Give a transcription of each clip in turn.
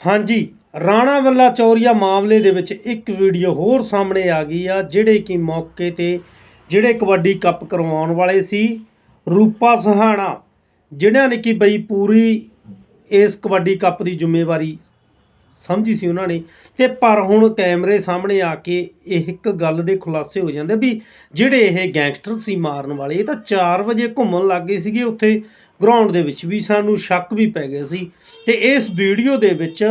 ਹਾਂਜੀ, ਰਾਣਾ ਵੱਲਾ ਚੌਰੀਆ ਮਾਮਲੇ ਦੇ ਵਿੱਚ ਇੱਕ ਵੀਡੀਓ ਹੋਰ ਸਾਹਮਣੇ ਆ ਗਈ ਆ, ਜਿਹੜੇ ਕਿ ਮੌਕੇ ਤੇ ਜਿਹੜੇ ਕਬੱਡੀ ਕੱਪ ਕਰਵਾਉਣ ਵਾਲੇ ਸੀ, ਰੂਪਾ ਸਹਾਣਾ, ਜਿਨ੍ਹਾਂ ਨੇ ਕਿ ਬਈ ਪੂਰੀ ਇਸ ਕਬੱਡੀ ਕੱਪ ਦੀ ਜ਼ਿੰਮੇਵਾਰੀ ਸਮਝੀ ਸੀ ਉਹਨਾਂ ਨੇ, ਤੇ ਪਰ ਹੁਣ ਕੈਮਰੇ ਸਾਹਮਣੇ ਆ ਕੇ ਇਹ ਇੱਕ ਗੱਲ ਦੇ ਖੁਲਾਸੇ ਹੋ ਜਾਂਦੇ ਵੀ ਜਿਹੜੇ ਇਹ ਗੈਂਗਸਟਰ ਸੀ ਮਾਰਨ ਵਾਲੇ, ਇਹ ਤਾਂ 4 ਵਜੇ ਘੁੰਮਣ ਲੱਗ ਗਏ ਸੀਗੇ ਉੱਥੇ ਗਰਾਊਂਡ ਦੇ ਵਿੱਚ ਵੀ ਸਾਨੂੰ ਸ਼ੱਕ ਵੀ ਪੈ ਗਿਆ ਸੀ ਤੇ ਇਸ ਵੀਡੀਓ ਦੇ ਵਿੱਚ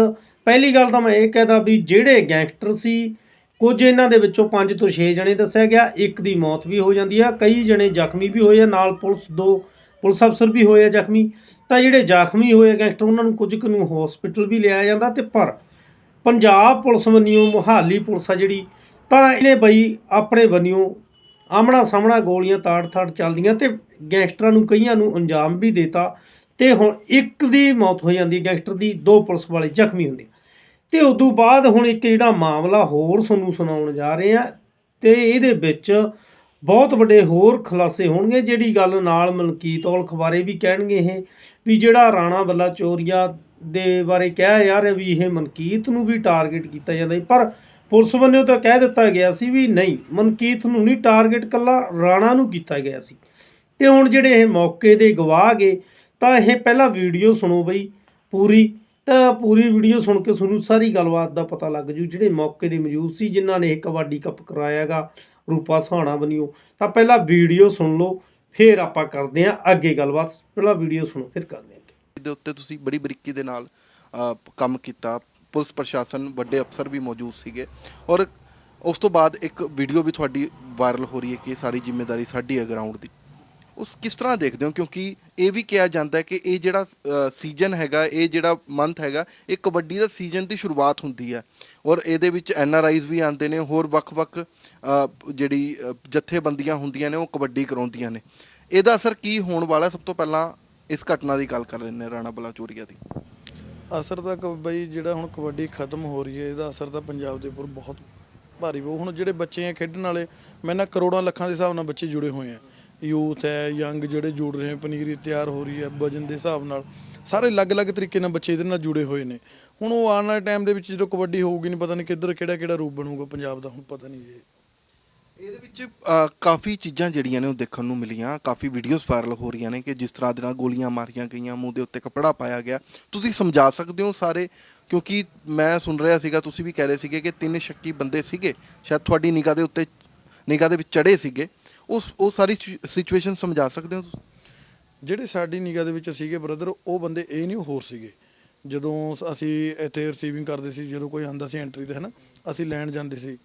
ਪਹਿਲੀ ਗੱਲ ਤਾਂ ਮੈਂ ਇਹ ਕਹਿਦਾ ਵੀ ਜਿਹੜੇ ਗੈਂਗਸਟਰ ਸੀ, ਕੁਝ ਇਹਨਾਂ ਦੇ ਵਿੱਚੋਂ 5 ਤੋਂ 6 ਜਣੇ ਦੱਸਿਆ ਗਿਆ, ਇੱਕ ਦੀ ਮੌਤ ਵੀ ਹੋ ਜਾਂਦੀ ਆ, ਕਈ ਜਣੇ ਜ਼ਖਮੀ ਵੀ ਹੋਏ ਆ, ਨਾਲ ਪੁਲਿਸ ਦੋ ਪੁਲਿਸ ਅਫਸਰ ਵੀ ਹੋਏ ਆ ਜ਼ਖਮੀ, ਤਾਂ ਜਿਹੜੇ ਜ਼ਖਮੀ ਹੋਏ ਗੈਂਗਸਟਰ ਉਹਨਾਂ ਨੂੰ ਕੁਝ ਕੁ ਨੂੰ ਹਸਪੀਟਲ ਵੀ ਲਿਆਇਆ ਜਾਂਦਾ ਤੇ ਪਰ ਪੰਜਾਬ ਪੁਲਿਸ ਵੰਨਿਓ ਮੁਹਾਲੀ ਪੁਲਿਸ ਆ ਜਿਹੜੀ, ਤਾਂ ਇਹਨੇ ਬਈ ਆਪਣੇ ਵੰਨਿਓ ਆਮਣਾ ਸਾਹਮਣਾ ਗੋਲੀਆਂ ਤਾੜ ਥਾੜ ਚੱਲਦੀਆਂ ਤੇ ਗੈਂਗਸਟਰਾਂ ਨੂੰ ਕਈਆਂ ਨੂੰ ਅੰਜਾਮ ਵੀ ਦਿੱਤਾ ਤੇ ਹੁਣ ਇੱਕ ਦੀ ਮੌਤ ਹੋ ਜਾਂਦੀ ਗੈਂਗਸਟਰ ਦੀ, ਦੋ ਪੁਲਿਸ ਵਾਲੇ ਜ਼ਖਮੀ ਹੁੰਦੇ ਤੇ ਤੋਂ ਬਾਅਦ ਹੁਣ ਇੱਕ ਜਿਹੜਾ ਮਾਮਲਾ ਹੋਰ ਤੁਹਾਨੂੰ ਸੁਣਾਉਣ ਜਾ ਰਹੇ ਆ ਤੇ ਇਹਦੇ ਵਿੱਚ ਬਹੁਤ ਵੱਡੇ ਹੋਰ ਖੁਲਾਸੇ ਹੋਣਗੇ, ਜਿਹੜੀ ਗੱਲ ਨਾਲ ਮਲਕੀਤ ਔਲਖ ਬਾਰੇ ਵੀ ਕਹਿਣਗੇ ਇਹ, ਵੀ ਜਿਹੜਾ ਰਾਣਾ ਵੱਲਾ ਚੋਰੀਆ ਦੇ ਬਾਰੇ ਕਿਹਾ ਜਾ ਰਿਹਾ ਵੀ ਇਹ ਮਨਕੀਤ ਨੂੰ ਵੀ ਟਾਰਗੇਟ ਕੀਤਾ ਜਾਂਦਾ ਪਰ ਪੁਲਿਸ ਵੱਲੋਂ ਤਾਂ ਕਹਿ ਦਿੱਤਾ ਗਿਆ ਸੀ ਵੀ ਨਹੀਂ, ਮਨਕੀਤ ਨੂੰ ਨਹੀਂ ਟਾਰਗੇਟ ਕੱਲਾ ਰਾਣਾ ਨੂੰ ਕੀਤਾ ਗਿਆ ਸੀ। ਤੇ ਹੁਣ ਜਿਹੜੇ ਇਹ ਮੌਕੇ ਦੇ ਗਵਾਹ ਗਏ, ਤਾਂ ਇਹ ਪਹਿਲਾਂ ਵੀਡੀਓ ਸੁਣੋ ਬਈ, ਪੂਰੀ, ਤਾਂ ਪੂਰੀ ਵੀਡੀਓ ਸੁਣ ਕੇ ਤੁਹਾਨੂੰ ਸਾਰੀ ਗੱਲਬਾਤ ਦਾ ਪਤਾ ਲੱਗ ਜੂ। ਜਿਹੜੇ ਮੌਕੇ ਦੇ ਮੌਜੂਦ ਸੀ, ਜਿਨ੍ਹਾਂ ਨੇ ਇਹ ਕਬੱਡੀ ਕੱਪ ਕਰਾਇਆਗਾ ਰੂਪਾ ਸਹਾਣਾ ਬਣਿਓ ਤਾਂ ਪਹਿਲਾਂ ਵੀਡੀਓ ਸੁਣ ਲਓ, ਫਿਰ ਆਪਾਂ ਕਰਦੇ ਹਾਂ ਅੱਗੇ ਗੱਲਬਾਤ। ਪਹਿਲਾਂ ਵੀਡੀਓ ਸੁਣੋ, ਫਿਰ ਕਰਦੇ ਹਾਂ ਦੇ ਉੱਤੇ ਤੁਸੀਂ ਬੜੀ ਬਰੀਕੀ ਦੇ ਨਾਲ ਕੰਮ ਕੀਤਾ। ਪੁਲਿਸ ਪ੍ਰਸ਼ਾਸਨ ਵੱਡੇ ਅਫਸਰ ਵੀ ਮੌਜੂਦ ਸੀਗੇ। ਔਰ ਉਸ ਤੋਂ ਬਾਅਦ ਇੱਕ ਵੀਡੀਓ ਵੀ ਤੁਹਾਡੀ ਵਾਇਰਲ ਹੋ ਰਹੀ ਹੈ ਕਿ ਇਹ ਸਾਰੀ ਜ਼ਿੰਮੇਵਾਰੀ ਸਾਡੀ ਹੈ ਗਰਾਊਂਡ ਦੀ। ਉਸ ਕਿਸ ਤਰ੍ਹਾਂ ਦੇਖਦੇ ਹੋ? ਕਿਉਂਕਿ ਇਹ ਵੀ ਕਿਹਾ ਜਾਂਦਾ ਹੈ ਕਿ ਇਹ ਜਿਹੜਾ ਸੀਜ਼ਨ ਹੈਗਾ ਇਹ ਜਿਹੜਾ ਮੰਥ ਹੈਗਾ ਇਹ ਕਬੱਡੀ ਦਾ ਸੀਜ਼ਨ ਦੀ ਸ਼ੁਰੂਆਤ ਹੁੰਦੀ ਹੈ। ਔਰ ਇਹਦੇ ਵਿੱਚ ਐਨ ਆਰ ਆਈਜ਼ ਵੀ ਆਉਂਦੇ ਨੇ ਹੋਰ ਵੱਖ-ਵੱਖ ਅ, ਜਿਹੜੀ ਅ, ਜਥੇਬੰਦੀਆਂ ਹੁੰਦੀਆਂ ਨੇ ਉਹ ਕਬੱਡੀ ਕਰਾਉਂਦੀਆਂ ਨੇ। ਇਹਦਾ ਅਸਰ ਕੀ ਹੋਣ ਵਾਲਾ ਸਭ ਤੋਂ ਪਹਿਲਾਂ ਇਸ ਘਟਨਾ ਦੀ ਗੱਲ ਕਰ ਲੈਂਦੇ ਹਾਂ ਰਾਣਾ ਬਲਾਚੋਰੀਆ ਦੀ। ਅਸਰ ਤਾਂ ਕ- ਬਈ ਜਿਹੜਾ ਹੁਣ ਕਬੱਡੀ ਖਤਮ ਹੋ ਰਹੀ ਹੈ, ਇਹਦਾ ਅਸਰ ਤਾਂ ਪੰਜਾਬ ਦੇ ਉੱਪਰ ਬਹੁਤ ਭਾਰੀ ਪਊ। ਹੁਣ ਜਿਹੜੇ ਬੱਚੇ ਆ ਖੇਡਣ ਵਾਲੇ, ਮੈਂ ਨਾ ਕਰੋੜਾਂ ਲੱਖਾਂ ਦੇ ਹਿਸਾਬ ਨਾਲ ਬੱਚੇ ਜੁੜੇ ਹੋਏ ਆ। ਯੂਥ ਹੈ, ਯੰਗ ਜਿਹੜੇ ਜੁੜ ਰਹੇ ਆ, ਪਨੀਰੀ ਤਿਆਰ ਹੋ ਰਹੀ ਹੈ, ਵਜਨ ਦੇ ਹਿਸਾਬ ਨਾਲ। ਸਾਰੇ ਅਲੱਗ-ਅਲੱਗ ਤਰੀਕੇ ਨਾਲ ਬੱਚੇ ਇਹਦੇ ਨਾਲ ਜੁੜੇ ਹੋਏ ਨੇ। ਹੁਣ ਉਹ ਆਉਣ ਵਾਲੇ ਟਾਈਮ ਦੇ ਵਿੱਚ ਜਦੋਂ ਕਬੱਡੀ ਹੋਊਗੀ, ਨਹੀਂ ਪਤਾ ਨਹੀਂ ਕਿੱਧਰ ਕਿਹੜਾ ਕਿਹੜਾ ਰੂਪ ਬਣੂਗਾ ਪੰਜਾਬ ਦਾ, ਹੁਣ ਪਤਾ ਨਹੀਂ ਜੀ। ਇਹਦੇ ਵਿੱਚ ਅ, ਕਾਫੀ ਚੀਜ਼ਾਂ ਜਿਹੜੀਆਂ ਨੇ ਉਹ ਦੇਖਣ ਨੂੰ ਮਿਲੀਆਂ। ਕਾਫੀ ਵੀਡੀਓਜ਼ ਵਾਇਰਲ ਹੋ ਰਹੀਆਂ ਨੇ ਕਿ ਜਿਸ ਤਰ੍ਹਾਂ ਦੇ ਨਾਲ ਗੋਲੀਆਂ ਮਾਰੀਆਂ ਗਈਆਂ ਮੂੰਹ ਦੇ ਉੱਤੇ ਕੱਪੜਾ ਪਾਇਆ ਗਿਆ। ਤੁਸੀਂ ਸਮਝਾ ਸਕਦੇ ਹੋ ਸਾਰੇ? ਕਿਉਂਕਿ ਮੈਂ ਸੁਣ ਰਿਹਾ ਸੀਗਾ ਤੁਸੀਂ ਵੀ ਕਹਿ ਰਹੇ ਸੀਗੇ ਕਿ ਤਿੰਨ ਸ਼ੱਕੀ ਬੰਦੇ ਸੀਗੇ। ਸ਼ਾਇਦ ਤੁਹਾਡੀ ਨਿਗਾਹ ਦੇ ਉੱਤੇ ਨਿਗਾਹ ਦੇ ਵਿੱਚ ਚੜੇ ਸੀਗੇ। ਉਸ ਉਹ ਸਾਰੀ ਸਿਚੁਏਸ਼ਨ ਸਮਝਾ ਸਕਦੇ ਹੋ ਤੁਸੀਂ? ਜਿਹੜੇ ਸਾਡੀ ਨਿਗਾਹ ਦੇ ਵਿੱਚ ਸੀਗੇ ਬ੍ਰਦਰ ਉਹ ਬੰਦੇ ਇਹ ਨਹੀਂ ਹੋਰ ਸੀਗੇ। ਜਦੋਂ ਸ ਅਸੀਂ ਇੱਥੇ ਰਿਸੀਵਿੰਗ ਕਰਦੇ ਸੀ ਜਦੋਂ ਕੋਈ ਆਂਦਾ ਸੀ ਐਂਟਰੀ ਤੇ ਹਨਾ ਅਸੀਂ ਲੈਣ ਜਾਂਦੇ ਸੀ।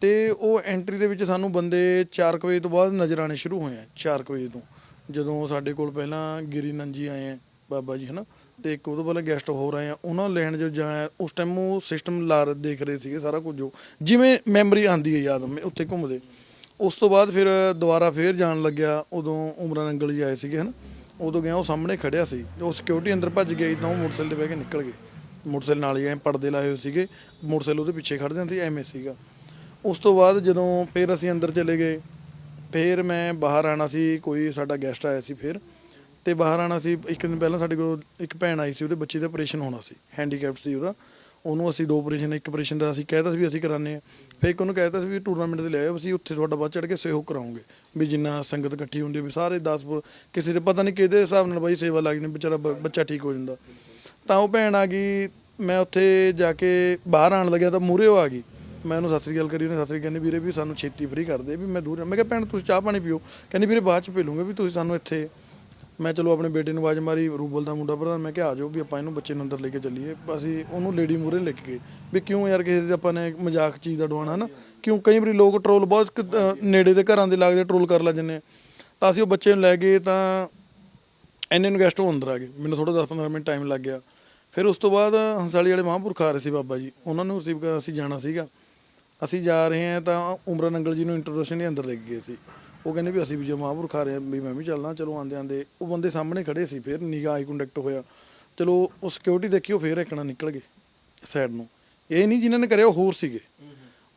ਤੇ ਉਹ ਐਂਟਰੀ ਦੇ ਵਿੱਚ ਸਾਨੂੰ ਬੰਦੇ 4 ਵਜੇ ਤੋਂ ਬਾਅਦ ਨਜ਼ਰ ਆਣੇ ਸ਼ੁਰੂ ਹੋਏ ਆ 4 ਵਜੇ ਤੋਂ। ਜਦੋਂ ਸਾਡੇ ਕੋਲ ਪਹਿਲਾਂ ਗਿਰੀ ਨੰਜੀ ਆਏ ਆ, ਬਾਬਾ ਜੀ, ਹਨਾ? ਤੇ ਇੱਕ ਉਹਦੇ ਤੋਂ ਪਹਿਲਾਂ ਗੈਸਟ ਹੋਰ ਆਏ ਆ, ਉਹਨਾਂ ਨੂੰ ਲੈਣ ਜੋ ਜਾਇਆ ਉਸ ਟਾਈਮ ਉਹ ਸਿਸਟਮ ਲਾਰ ਦੇਖ ਰਹੇ ਸੀਗੇ ਸਾਰਾ ਕੁਝ ਜੋ ਜਿਵੇਂ ਮੈਮਰੀ ਆਂਦੀ ਹੈ ਯਾਦ, ਮੈਂ ਉੱਥੇ ਘੁੰਮਦੇ। ਉਸ ਤੋਂ ਬਾਅਦ ਫਿਰ ਦੁਬਾਰਾ ਫੇਰ ਜਾਣ ਲੱਗਿਆ, ਉਦੋਂ ਉਮਰਾਂ ਅੰਗਲ ਜੀ ਆਏ ਸੀਗੇ, ਹਨ? ਉਦੋਂ ਗਿਆ, ਉਹ ਸਾਹਮਣੇ ਖੜਿਆ ਸੀ। ਉਹ ਸਿਕਿਉਰਿਟੀ ਅੰਦਰ ਭੱਜ ਗਈ ਤਾਂ ਉਹ ਮੋਟਰਸਾਈਕਲ ਤੇ ਬਹਿ ਕੇ ਨਿਕਲ ਗਏ। ਮੋਟਰਸਾਈਕਲ ਨਾਲ ਹੀ ਐ ਪਰਦੇ ਲਾਏ ਹੋਏ ਸੀਗੇ। ਮੋਟਰਸਾਈਕਲ ਉਹਦੇ ਪਿੱਛੇ ਖੜ ਜਾਂਦੇ ਸੀ ਐਵੇਂ ਸੀਗਾ। ਉਸ ਤੋਂ ਬਾਅਦ ਜਦੋਂ ਫਿਰ ਅਸੀਂ ਅੰਦਰ ਚਲੇ ਗਏ, ਫਿਰ ਮੈਂ ਬਾਹਰ ਆਣਾ ਸੀ, ਕੋਈ ਸਾਡਾ ਗੈਸਟ ਆਇਆ ਸੀ ਫਿਰ, ਤੇ ਬਾਹਰ ਆਣਾ ਸੀ, ਇੱਕ ਦਿਨ ਪਹਿਲਾਂ ਸਾਡੇ ਕੋਲ ਇੱਕ ਭੈਣ ਆਈ ਸੀ, ਉਹਦੇ ਬੱਚੇ ਦਾ ਆਪਰੇਸ਼ਨ ਹੋਣਾ ਸੀ ਹੈਂਡੀਕੈਪਟ ਸੀ ਉਹਦਾ, ਉਹਨੂੰ ਅਸੀਂ ਦੋ ਆਪਰੇਸ਼ਨ ਇੱਕ ਆਪਰੇਸ਼ਨ ਦਾ ਅਸੀਂ ਕਹਿਤਾ ਸੀ ਵੀ ਅਸੀਂ ਕਰਾਣੇ ਆ ਫਿਰ ਇੱਕ ਉਹਨੂੰ ਕਹਿਤਾ ਸੀ ਵੀ ਟੂਰਨਾਮੈਂਟ ਤੇ ਲਿਆਓ ਅਸੀਂ ਉੱਥੇ ਤੁਹਾਡਾ ਵੱਧ ਚੜ ਕੇ ਸਹਿਯੋਗ ਕਰਾਉਂਗੇ, ਵੀ ਜਿੰਨਾ ਸੰਗਤ ਇਕੱਠੀ ਹੁੰਦੀ ਵੀ ਸਾਰੇ 10 ਕਿਸੇ ਦੇ ਪਤਾ ਨਹੀਂ ਕਿਹਦੇ ਹਿਸਾਬ ਨਾਲ ਬਾਈ ਸੇਵਾ ਲੱਗਦੀ, ਵਿਚਾਰਾ ਬ- ਬੱਚਾ ਠੀਕ ਹੋ ਜਾਂਦਾ। ਤਾਂ ਉਹ ਭੈਣ ਆ ਗਈ, ਮੈਂ ਉੱਥੇ ਜਾ ਕੇ ਬਾਹਰ ਆਣ ਲੱਗਿਆ, ਤਾਂ ਮੂਰੇ ਉਹ ਆ ਗਈ। ਮੈਂ ਉਹਨੂੰ ਸਤਿ ਸ੍ਰੀ ਅਕਾਲ ਕਰੀ, ਉਹਨੇ ਸਤਿ ਸ੍ਰੀ ਅਕਾਲ ਕਹਿੰਦੀ, ਵੀਰੇ ਵੀ ਸਾਨੂੰ ਛੇਤੀ ਫਰੀ ਕਰ ਦੇ ਵੀ ਮੈਂ ਦੂਰ ਜਾ- ਮੈਂ ਕਿਹਾ, ਭੈਣ, ਤੁਸੀਂ ਚਾਹ ਪਾਣੀ ਪੀਓ। ਕਹਿੰਦੀ, ਵੀਰੇ, ਬਾਅਦ ਚ ਪੀ ਲੂੰਗਾ ਵੀ ਤੁਸੀਂ ਸਾਨੂੰ ਇੱਥੇ। ਮੈਂ ਚਲੋ ਆਪਣੇ ਬੇਟੇ ਨੂੰ ਆਵਾਜ਼ ਮਾਰੀ, ਰੂਬਲ ਦਾ ਮੁੰਡਾ ਪ੍ਰਧਾਨ ਮੈਂ ਕਿਹਾ, ਆ ਜਾਓ ਵੀ ਆਪਾਂ ਇਹਨੂੰ ਬੱਚੇ ਨੂੰ ਅੰਦਰ ਲੈ ਕੇ ਚੱਲੀਏ। ਅਸੀਂ ਉਹਨੂੰ ਲੇਡੀ ਮੂਰੇ ਲਿਖ ਕੇ ਗਏ ਵੀ ਕਿਉਂ ਯਾਰ ਕਿਸੇ ਦੇ ਆਪਾਂ ਨੇ ਮਜ਼ਾਕ ਚੀਜ਼ ਦਾ ਡਵਾਣਾ ਹਨਾ ਕਿਉਂ ਕਈ ਵਾਰੀ ਲੋਕ ਟਰੋਲ ਬਹੁਤ ਕ- ਅਹ, ਨੇੜੇ ਦੇ ਘਰਾਂ ਦੇ ਲੱਗਦੇ ਟਰੋਲ ਕਰ ਲੈ ਜੰਨੇ ਤਾਂ ਅਸੀਂ ਉਹ ਬੱਚੇ ਨੂੰ ਲੈ ਗਏ, ਤਾਂ ਇੰਨੇ ਨੂੰ ਗੈਸਟ ਉਹ ਅੰਦਰ ਆ ਗਏ। ਮੈਨੂੰ ਥੋੜਾ 10-15 ਮਿੰਟ ਟਾਈਮ ਲੱਗ ਗਿਆ। ਫਿਰ ਉਸ ਤੋਂ ਬਾਅਦ ਹੰਸਾਲੀ ਵਾਲੇ ਮਹਾਂਪੁਰਖ ਆ ਰਹੇ ਸੀ ਬਾਬਾ ਜੀ। ਉਹਨਾਂ ਨੂੰ ਰਿਸੀਵ ਕਰਨ, ਅਸੀਂ ਜਾਣਾ ਸੀਗਾ। ਅਸੀਂ ਜਾ ਰਹੇ ਹਾਂ ਤਾਂ ਉਮਰਨ ਅੰਗਲ ਜੀ ਨੂੰ ਇੰਟਰੋਡਕਸ਼ਨ ਦੇ ਅੰਦਰ ਲੈ ਕੇ ਗਏ ਸੀ। ਉਹ ਕਹਿੰਦੇ ਵੀ ਅਸੀਂ ਵੀ ਜੇ ਮਹਾਂਪੁਰ ਖਾ ਰਹੇ ਹਾਂ, ਵੀ ਮੈਂ ਵੀ ਚੱਲਣਾ ਚਲੋ ਆਂਦੇ ਆਂਦੇ ਉਹ ਬੰਦੇ ਸਾਹਮਣੇ ਖੜੇ ਸੀ, ਫਿਰ ਨਿਗਾਹ ਆਈ ਕੰਟੈਕਟ ਹੋਇਆ। ਚਲੋ ਉਹ ਸਿਕਿਉਰਿਟੀ ਦੇਖੀ, ਉਹ ਫੇਰ ਇੱਕਣਾ ਨਿਕਲ ਗਏ ਸਾਈਡ ਨੂੰ। ਇਹ ਨਹੀਂ ਜਿਨ੍ਹਾਂ ਨੇ ਕਰਿਆ, ਉਹ ਹੋਰ ਸੀਗੇ।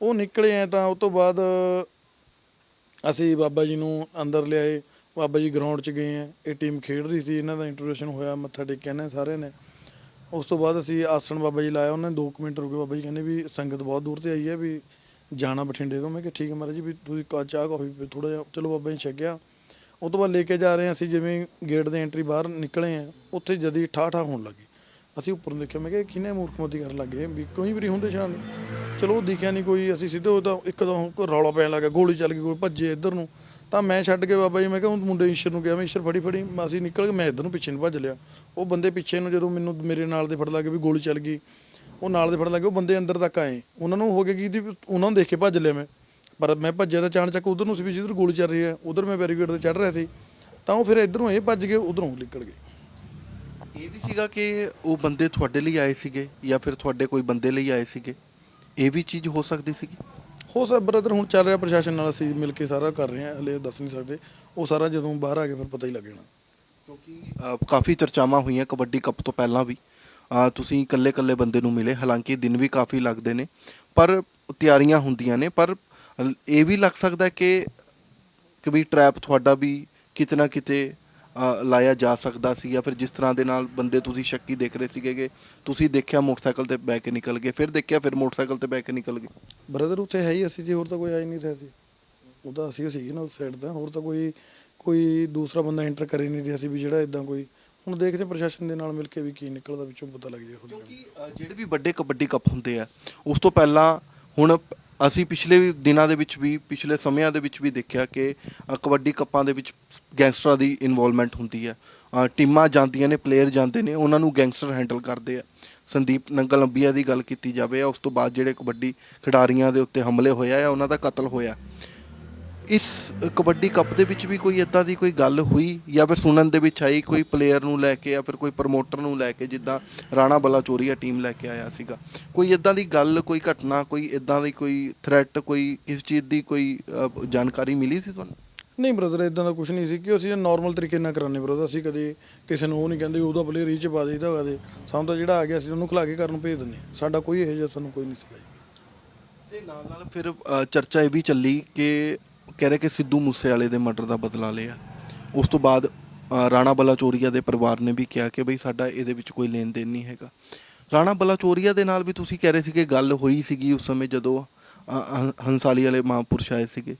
ਉਹ ਨਿਕਲੇ ਆ ਤਾਂ ਉਸ ਤੋਂ ਬਾਅਦ ਅਸੀਂ ਬਾਬਾ ਜੀ ਨੂੰ ਅੰਦਰ ਲਿਆਏ। ਬਾਬਾ ਜੀ ਗਰਾਊਂਡ 'ਚ ਗਏ ਆ ਇਹ ਟੀਮ ਖੇਡ ਰਹੀ ਸੀ, ਇਹਨਾਂ ਦਾ ਇੰਟਰੋਡਕਸ਼ਨ ਹੋਇਆ, ਮੱਥਾ ਟੇਕਿਆ ਨੇ ਸਾਰਿਆਂ ਨੇ। ਉਸ ਤੋਂ ਬਾਅਦ ਅਸੀਂ ਆਸਣ ਬਾਬਾ ਜੀ ਲਾਇਆ ਉਹਨਾਂ ਨੇ 2 ਮਿੰਟ ਰੁਕੇ ਬਾਬਾ ਜੀ, ਕਹਿੰਦੇ ਵੀ ਸੰਗਤ ਬਹੁਤ ਦੂਰ ਤੇ ਆਈ ਹੈ ਵੀ ਜਾਣਾ ਬਠਿੰਡੇ ਤੋਂ। ਮੈਂ ਕਿਹਾ ਠੀਕ ਹੈ ਮਹਾਰਾਜ ਜੀ, ਵੀ ਤੁਸੀਂ ਕਾ ਚਾਹ, ਕਾਫੀ ਥੋੜਾ ਜਿਹਾ, ਚਲੋ ਬਾਬਾ ਜੀ ਛਕਿਆ। ਉਹ ਤੋਂ ਬਾਅਦ ਲੈ ਕੇ ਜਾ ਰਹੇ ਹਾਂ ਅਸੀਂ, ਜਿਵੇਂ ਗੇਟ ਦੇ ਐਂਟਰੀ ਬਾਹਰ ਨਿਕਲੇ ਆ ਉੱਥੇ ਜਦੀ ਠਾ ਠਾ ਹੋਣ ਲੱਗੀ। ਅਸੀਂ ਉੱਪਰ ਨੂੰ ਦੇਖਿਆ, ਮੈਂ ਕਿਹਾ ਇਹ ਕਿਹਨੇ ਮੂਰਖਮਤੀ ਕਰਨ ਲੱਗੇ ਵੀ ਕੋਈ ਵੀ ਹੁੰਦੇ ਸ਼ਾਨ ਚਲੋ ਉਹ ਦਿਖਿਆ ਨਹੀਂ ਕੋਈ, ਅਸੀਂ ਸਿੱਧੇ ਉਹ ਤਾਂ ਇੱਕਦਮ ਕੋਈ ਰੌਲਾ ਪੈਣ ਲੱਗਾ ਗੋਲੀ ਚੱਲ ਗਈ, ਕੋਈ ਭੱਜੇ ਇੱਧਰ ਨੂੰ। ਤਾਂ ਮੈਂ ਛੱਡ ਕੇ ਬਾਬਾ ਜੀ, ਮੈਂ ਕਿਹਾ ਉਹ ਮੁੰਡੇ ਈਸ਼ਰ ਨੂੰ ਕਿਹਾ, ਮੈਂ ਈਸ਼ਰ ਫੜੀ ਫੜੀ ਅਸੀਂ ਨਿਕਲ ਕੇ ਮੈਂ ਇੱਧਰ ਨੂੰ ਪਿੱਛੇ ਨੂੰ ਭੱਜ ਲਿਆ। ਉਹ ਬੰਦੇ ਪਿੱਛੇ ਨੂੰ ਜਦੋਂ ਮੈਨੂੰ ਮੇਰੇ ਨਾਲ ਦੇ ਫੜ ਲੱਗੇ ਵੀ ਗੋਲੀ ਚੱਲ ਗਈ, ਉਹ ਨਾਲ ਦੇ ਫੜ ਲੱਗੇ ਉਹ ਬੰਦੇ ਅੰਦਰ ਤੱਕ ਆਏ। ਉਹਨਾਂ ਨੂੰ ਹੋ ਗਿਆ ਕਿ ਇਹਦੀ- ਉਹਨਾਂ ਨੂੰ ਦੇਖ ਕੇ ਭੱਜ ਲਿਆ ਮੈਂ। ਪਰ ਮੈਂ ਭੱਜਿਆ ਤਾਂ ਚਾਣ ਚੱਕ ਉਧਰ ਨੂੰ ਸੀ ਵੀ ਜਿੱਧਰ ਗੋਲੀ ਚੱਲ ਰਹੀ ਹੈ, ਉਧਰ ਮੈਂ ਬੈਰੀਕੇਡ ਤੇ ਚੜ ਰਿਹਾ ਸੀ। ਤਾਂ ਉਹ ਫਿਰ ਇੱਧਰੋਂ ਇਹ ਭੱਜ ਗਏ, ਉਧਰੋਂ ਨਿਕਲ ਗਏ। ਇਹ ਵੀ ਸੀਗਾ ਕਿ ਉਹ ਬੰਦੇ ਤੁਹਾਡੇ ਲਈ ਆਏ ਸੀਗੇ ਜਾਂ ਫਿਰ ਤੁਹਾਡੇ ਕੋਈ ਬੰਦੇ ਲਈ ਆਏ ਸੀਗੇ? ਇਹ ਵੀ ਚੀਜ਼ ਹੋ ਸਕਦੀ ਸੀਗੀ? ਹੋ ਸਕਦਾ ਬ੍ਰਦਰ ਹੁਣ ਚੱਲ ਰਿਹਾ ਪ੍ਰਸ਼ਾਸਨ ਨਾਲ ਅਸੀਂ ਮਿਲ ਕੇ ਸਾਰਾ ਕਰ ਰਹੇ ਹਾਂ ਹਲੇ ਦੱਸ ਨਹੀਂ ਸਕਦੇ। ਉਹ ਸਾਰਾ ਜਦੋਂ ਬਾਹਰ ਆ ਕੇ ਫਿਰ ਪਤਾ ਹੀ ਲੱਗ ਜਾਣਾ। ਕਿਉਂਕਿ ਅ, ਕਾਫੀ ਚਰਚਾਵਾਂ ਹੋਈਆਂ ਕਬੱਡੀ ਕੱਪ ਤੋਂ ਪਹਿਲਾਂ ਵੀ। ਅ, ਤੁਸੀਂ ਇਕੱਲੇ ਇਕੱਲੇ ਬੰਦੇ ਨੂੰ ਮਿਲੇ ਹਾਲਾਂਕਿ ਦਿਨ ਵੀ ਕਾਫੀ ਲੱਗਦੇ ਨੇ ਪਰ ਤਿਆਰੀਆਂ ਹੁੰਦੀਆਂ ਨੇ ਪਰ ਲ- ਇਹ ਵੀ ਲੱਗ ਸਕਦਾ ਕਿ ਕਿ ਵੀ ਟਰੈਪ ਤੁਹਾਡਾ ਵੀ ਕਿਤੇ ਨਾ ਕਿਤੇ ਲਾਇਆ ਜਾ ਸਕਦਾ ਸੀ ਜਾਂ ਫਿਰ ਜਿਸ ਤਰ੍ਹਾਂ ਦੇ ਨਾਲ ਬੰਦੇ ਤੁਸੀਂ ਸ਼ੱਕੀ ਦੇਖ ਰਹੇ ਸੀਗੇ ਕਿ ਤੁਸੀਂ ਦੇਖਿਆ ਮੋਟਰਸਾਈਕਲ ਤੇ ਬੈ ਕੇ ਨਿਕਲ ਗਏ ਫਿਰ ਦੇਖਿਆ ਫਿਰ ਮੋਟਰਸਾਈਕਲ ਤੇ ਬੈ ਕੇ ਨਿਕਲ ਗਏ? ਬ੍ਰਦਰ ਉੱਥੇ ਹੈ ਹੀ ਅਸੀਂ ਜੀ ਹੋਰ ਤਾਂ ਕੋਈ ਆ ਹੀ ਨਹੀਂ ਰਿਹਾ ਸੀ। ਉਹ ਤਾਂ ਅਸੀਂ ਸੀਗੇ ਨਾ ਉਸ ਸਾਈਡ ਦਾ ਹੋਰ ਤਾਂ ਕੋਈ ਕੋਈ ਦੂਸਰਾ ਬੰਦਾ ਐਂਟਰ ਕਰ ਹੀ ਨਹੀਂ ਰਿਹਾ ਸੀ ਵੀ ਜਿਹੜਾ ਇਦਾਂ ਕੋਈ। ਹੁਣ ਦੇਖਦੇ ਹਾਂ ਪ੍ਰਸ਼ਾਸਨ ਦੇ ਨਾਲ ਮਿਲ ਕੇ ਵੀ ਕੀ ਨਿਕਲਦਾ ਵਿੱਚੋਂ ਪਤਾ ਲੱਗ ਹੌਲੀ ਹੌਲੀ। ਕਿਉਂਕਿ ਅ, ਜਿਹੜੇ ਵੀ ਵੱਡੇ ਕਬੱਡੀ ਕੱਪ ਹੁੰਦੇ ਆ ਉਸ ਤੋਂ ਪਹਿਲਾਂ ਹੁਣ ਅਸੀਂ ਪਿਛਲੇ ਦਿਨਾਂ ਦੇ ਵਿੱਚ ਵੀ ਪਿਛਲੇ ਸਮਿਆਂ ਦੇ ਵਿੱਚ ਵੀ ਦੇਖਿਆ ਕਿ ਅ, ਕਬੱਡੀ ਕੱਪਾਂ ਦੇ ਵਿੱਚ ਗੈਂਗਸਟਰਾਂ ਦੀ ਇਨਵੋਲਵਮੈਂਟ ਹੁੰਦੀ ਹੈ। ਅ, ਟੀਮਾਂ ਜਾਂਦੀਆਂ ਨੇ ਪਲੇਅਰ ਜਾਂਦੇ ਨੇ ਉਹਨਾਂ ਨੂੰ ਗੈਂਗਸਟਰ ਹੈਂਡਲ ਕਰਦੇ ਆ। ਸੰਦੀਪ ਨੰਗਲ ਅੰਬੀਆ ਦੀ ਗੱਲ ਕੀਤੀ ਜਾਵੇ ਉਸ ਤੋਂ ਬਾਅਦ ਜਿਹੜੇ ਕਬੱਡੀ ਖਿਡਾਰੀਆਂ ਦੇ ਉੱਤੇ ਹਮਲੇ ਹੋਇਆ ਆ ਉਹਨਾਂ ਦਾ ਕਤਲ ਹੋਇਆ ਇਸ ਕਬੱਡੀ ਕੱਪ ਦੇ ਵਿੱਚ ਵੀ ਕੋਈ ਇਦਾਂ ਦੀ ਕੋਈ ਗੱਲ ਹੋਈ ਜਾਂ ਫਿਰ ਸੁਣਨ ਦੇ ਵਿੱਚ ਆਈ ਕੋਈ ਪਲੇਅਰ ਨੂੰ ਲੈ ਕੇ ਜਾਂ ਫਿਰ ਕੋਈ ਪ੍ਰਮੋਟਰ ਨੂੰ ਲੈ ਕੇ ਜਿੱਦਾਂ ਰਾਣਾ ਬਲਾਚੋਰੀਆ ਟੀਮ ਲੈ ਕੇ ਆਇਆ ਸੀਗਾ? ਕੋਈ ਇਦਾਂ ਦੀ ਗੱਲ ਕੋਈ ਘਟਨਾ ਕੋਈ ਇਦਾਂ ਦੀ ਕੋਈ ਥ੍ਰੈਟ ਕੋਈ ਕਿਸ ਚੀਜ਼ ਦੀ ਕੋਈ ਅਹ, ਜਾਣਕਾਰੀ ਮਿਲੀ ਸੀ ਤੁਹਾਨੂੰ? ਨਹੀਂ ਬ੍ਰਦਰ ਇਦਾਂ ਦਾ ਕੁਝ ਨਹੀਂ ਸੀ ਕਿ ਅਸੀਂ ਨਾਰਮਲ ਤਰੀਕੇ ਨਾਲ ਕਰਾਉਂਦੇ ਬ੍ਰਦਰ ਅਸੀਂ ਕਦੇ ਕਿਸੇ ਨੂੰ ਉਹ ਨਹੀਂ ਕਹਿੰਦੇ ਵੀ ਉਹਦਾ ਪਲੇਅਰ ਰੀਚ ਪਾ ਦੇ ਇਹਦਾ ਪਾ ਦੇ। ਸਾਨੂੰ ਤਾਂ ਜਿਹੜਾ ਆ ਗਿਆ ਅਸੀਂ ਉਹਨੂੰ ਖਿਲਾ ਕੇ ਕਰਨ ਨੂੰ ਭੇਜ ਦਿੰਦੇ ਹਾਂ। ਸਾਡਾ ਕੋਈ ਇਹੋ ਜਿਹਾ ਸਾਨੂੰ ਕੋਈ ਨਹੀਂ ਸੀਗਾ ਜੀ। ਤੇ ਨਾਲ ਨਾਲ ਫਿਰ ਅ, ਚਰਚਾ ਇਹ ਵੀ ਚੱਲੀ ਕਿ ਕਹਿ ਰਹੇ ਕਿ ਸਿੱਧੂ ਮੂਸੇਵਾਲੇ ਦੇ ਮਰਡਰ ਦਾ ਬਦਲਾ ਲਿਆ। ਉਸ ਤੋਂ ਬਾਅਦ ਅ, ਰਾਣਾ ਬਲਾਚੋਰੀਆ ਦੇ ਪਰਿਵਾਰ ਨੇ ਵੀ ਕਿਹਾ ਕਿ ਬਈ ਸਾਡਾ ਇਹਦੇ ਵਿੱਚ ਕੋਈ ਲੈਣ ਦੇਣ ਨਹੀਂ ਹੈਗਾ। ਰਾਣਾ ਬਲਾਚੋਰੀਆ ਦੇ ਨਾਲ ਵੀ ਤੁਸੀਂ ਕਹਿ ਰਹੇ ਸੀ ਕਿ ਗੱਲ ਹੋਈ ਸੀਗੀ ਉਸ ਸਮੇਂ ਜਦੋਂ ਅ, ਹੰ- ਹੰਸਾਲੀ ਵਾਲੇ ਮਹਾਂਪੁਰਸ਼ ਆਏ ਸੀਗੇ।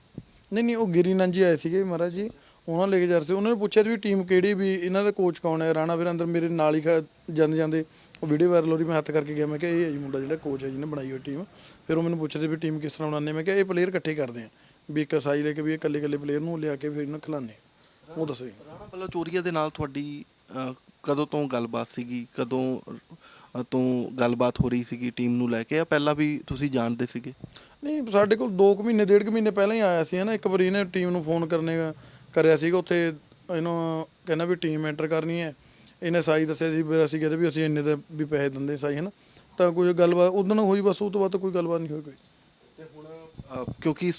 ਨਹੀਂ ਨਹੀਂ ਉਹ ਗਿਰੀ ਨੰਜੀ ਆਏ ਸੀਗੇ ਮਹਾਰਾਜ ਜੀ। ਉਹਨਾਂ ਲੈ ਕੇ ਜਾ ਰਹੇ ਸੀ। ਉਹਨਾਂ ਨੇ ਪੁੱਛਿਆ ਸੀ ਵੀ ਟੀਮ ਕਿਹੜੀ ਵੀ ਇਹਨਾਂ ਦਾ ਕੋਚ ਕੌਣ ਹੈ? ਰਾਣਾ ਵੀਰ ਅੰਦਰ ਮੇਰੇ ਨਾਲ ਹੀ ਖਾ- ਜਾਂਦੇ ਜਾਂਦੇ। ਉਹ ਵੀਡੀਓ ਵਾਇਰਲ ਹੋ ਰਹੀ ਮੈਂ ਹੱਥ ਕਰਕੇ ਗਿਆ ਮੈਂ ਕਿਹਾ ਇਹ ਹੈ ਜੀ ਮੁੰਡਾ ਜਿਹੜਾ ਕੋਚ ਹੈ ਜਿਹਨੇ ਬਣਾਈ ਹੋਈ ਟੀਮ ਫਿਰ ਉਹ ਮੈਨੂੰ ਪੁੱਛਦੇ ਵੀ ਟੀਮ ਕਿਸ ਤਰ੍ਹਾਂ ਬਣਾਉਂਦੇ ਮੈਂ ਕਿਹਾ ਇਹ ਪਲੇਅਰ ਇਕੱਠੇ ਕਰਦੇ ਆ। ਵੀ ਇੱਕ ਸਾਈ ਲੈ ਕੇ ਵੀ ਇਹ ਇਕੱਲੇ ਇਕੱਲੇ ਪਲੇਅਰ ਨੂੰ ਲਿਆ ਕੇ ਫਿਰ ਇਹਨਾਂ ਆ। ਉਹ ਦੱਸੋ ਜੀ। ਰਾਣਾ ਦੇ ਨਾਲ ਤੁਹਾਡੀ ਕਦੋਂ ਤੋਂ ਗੱਲਬਾਤ ਸੀਗੀ? ਕਦੋਂ ਤੋਂ ਗੱਲਬਾਤ ਹੋ ਰਹੀ ਸੀਗੀ ਟੀਮ ਨੂੰ ਲੈ ਕੇ ਜਾਂ ਪਹਿਲਾਂ ਵੀ ਤੁਸੀਂ ਜਾਣਦੇ ਸੀਗੇ? ਨਹੀਂ ਸਾਡੇ ਕੋਲ 2 ਕੁ ਮਹੀਨੇ ਡੇਢ ਕੁ ਮਹੀਨੇ ਪਹਿਲਾਂ ਹੀ ਆਇਆ ਸੀ ਹਨਾ। ਇੱਕ ਵਾਰੀ ਇਹਨੇ ਟੀਮ ਨੂੰ ਫੋਨ ਕਰਨੇ ਕਰਿਆ ਸੀਗਾ। ਉੱਥੇ ਇਹਨੂੰ ਕਹਿੰਦਾ ਵੀ ਟੀਮ ਐਂਟਰ ਕਰਨੀ ਹੈ। ਇਹਨੇ ਸਾਈ ਦੱਸਿਆ ਸੀ ਫਿਰ ਅਸੀਂ ਕਹਿੰਦੇ ਵੀ ਅਸੀਂ ਇੰਨੇ ਦੇ ਵੀ ਪੈਸੇ ਦਿੰਦੇ ਸਾਈ ਹਨਾ। ਤਾਂ ਕੋਈ ਗੱਲਬਾਤ ਉਦੋਂ ਹੋਈ ਬਸ ਉਹ ਤੋਂ ਬਾਅਦ ਤਾਂ ਕੋਈ ਗੱਲਬਾਤ ਨਹੀਂ ਹੋਈ ਕੋਈ। ਤੇ ਹੁਣ ਕਿਉਂਕਿ ਸ-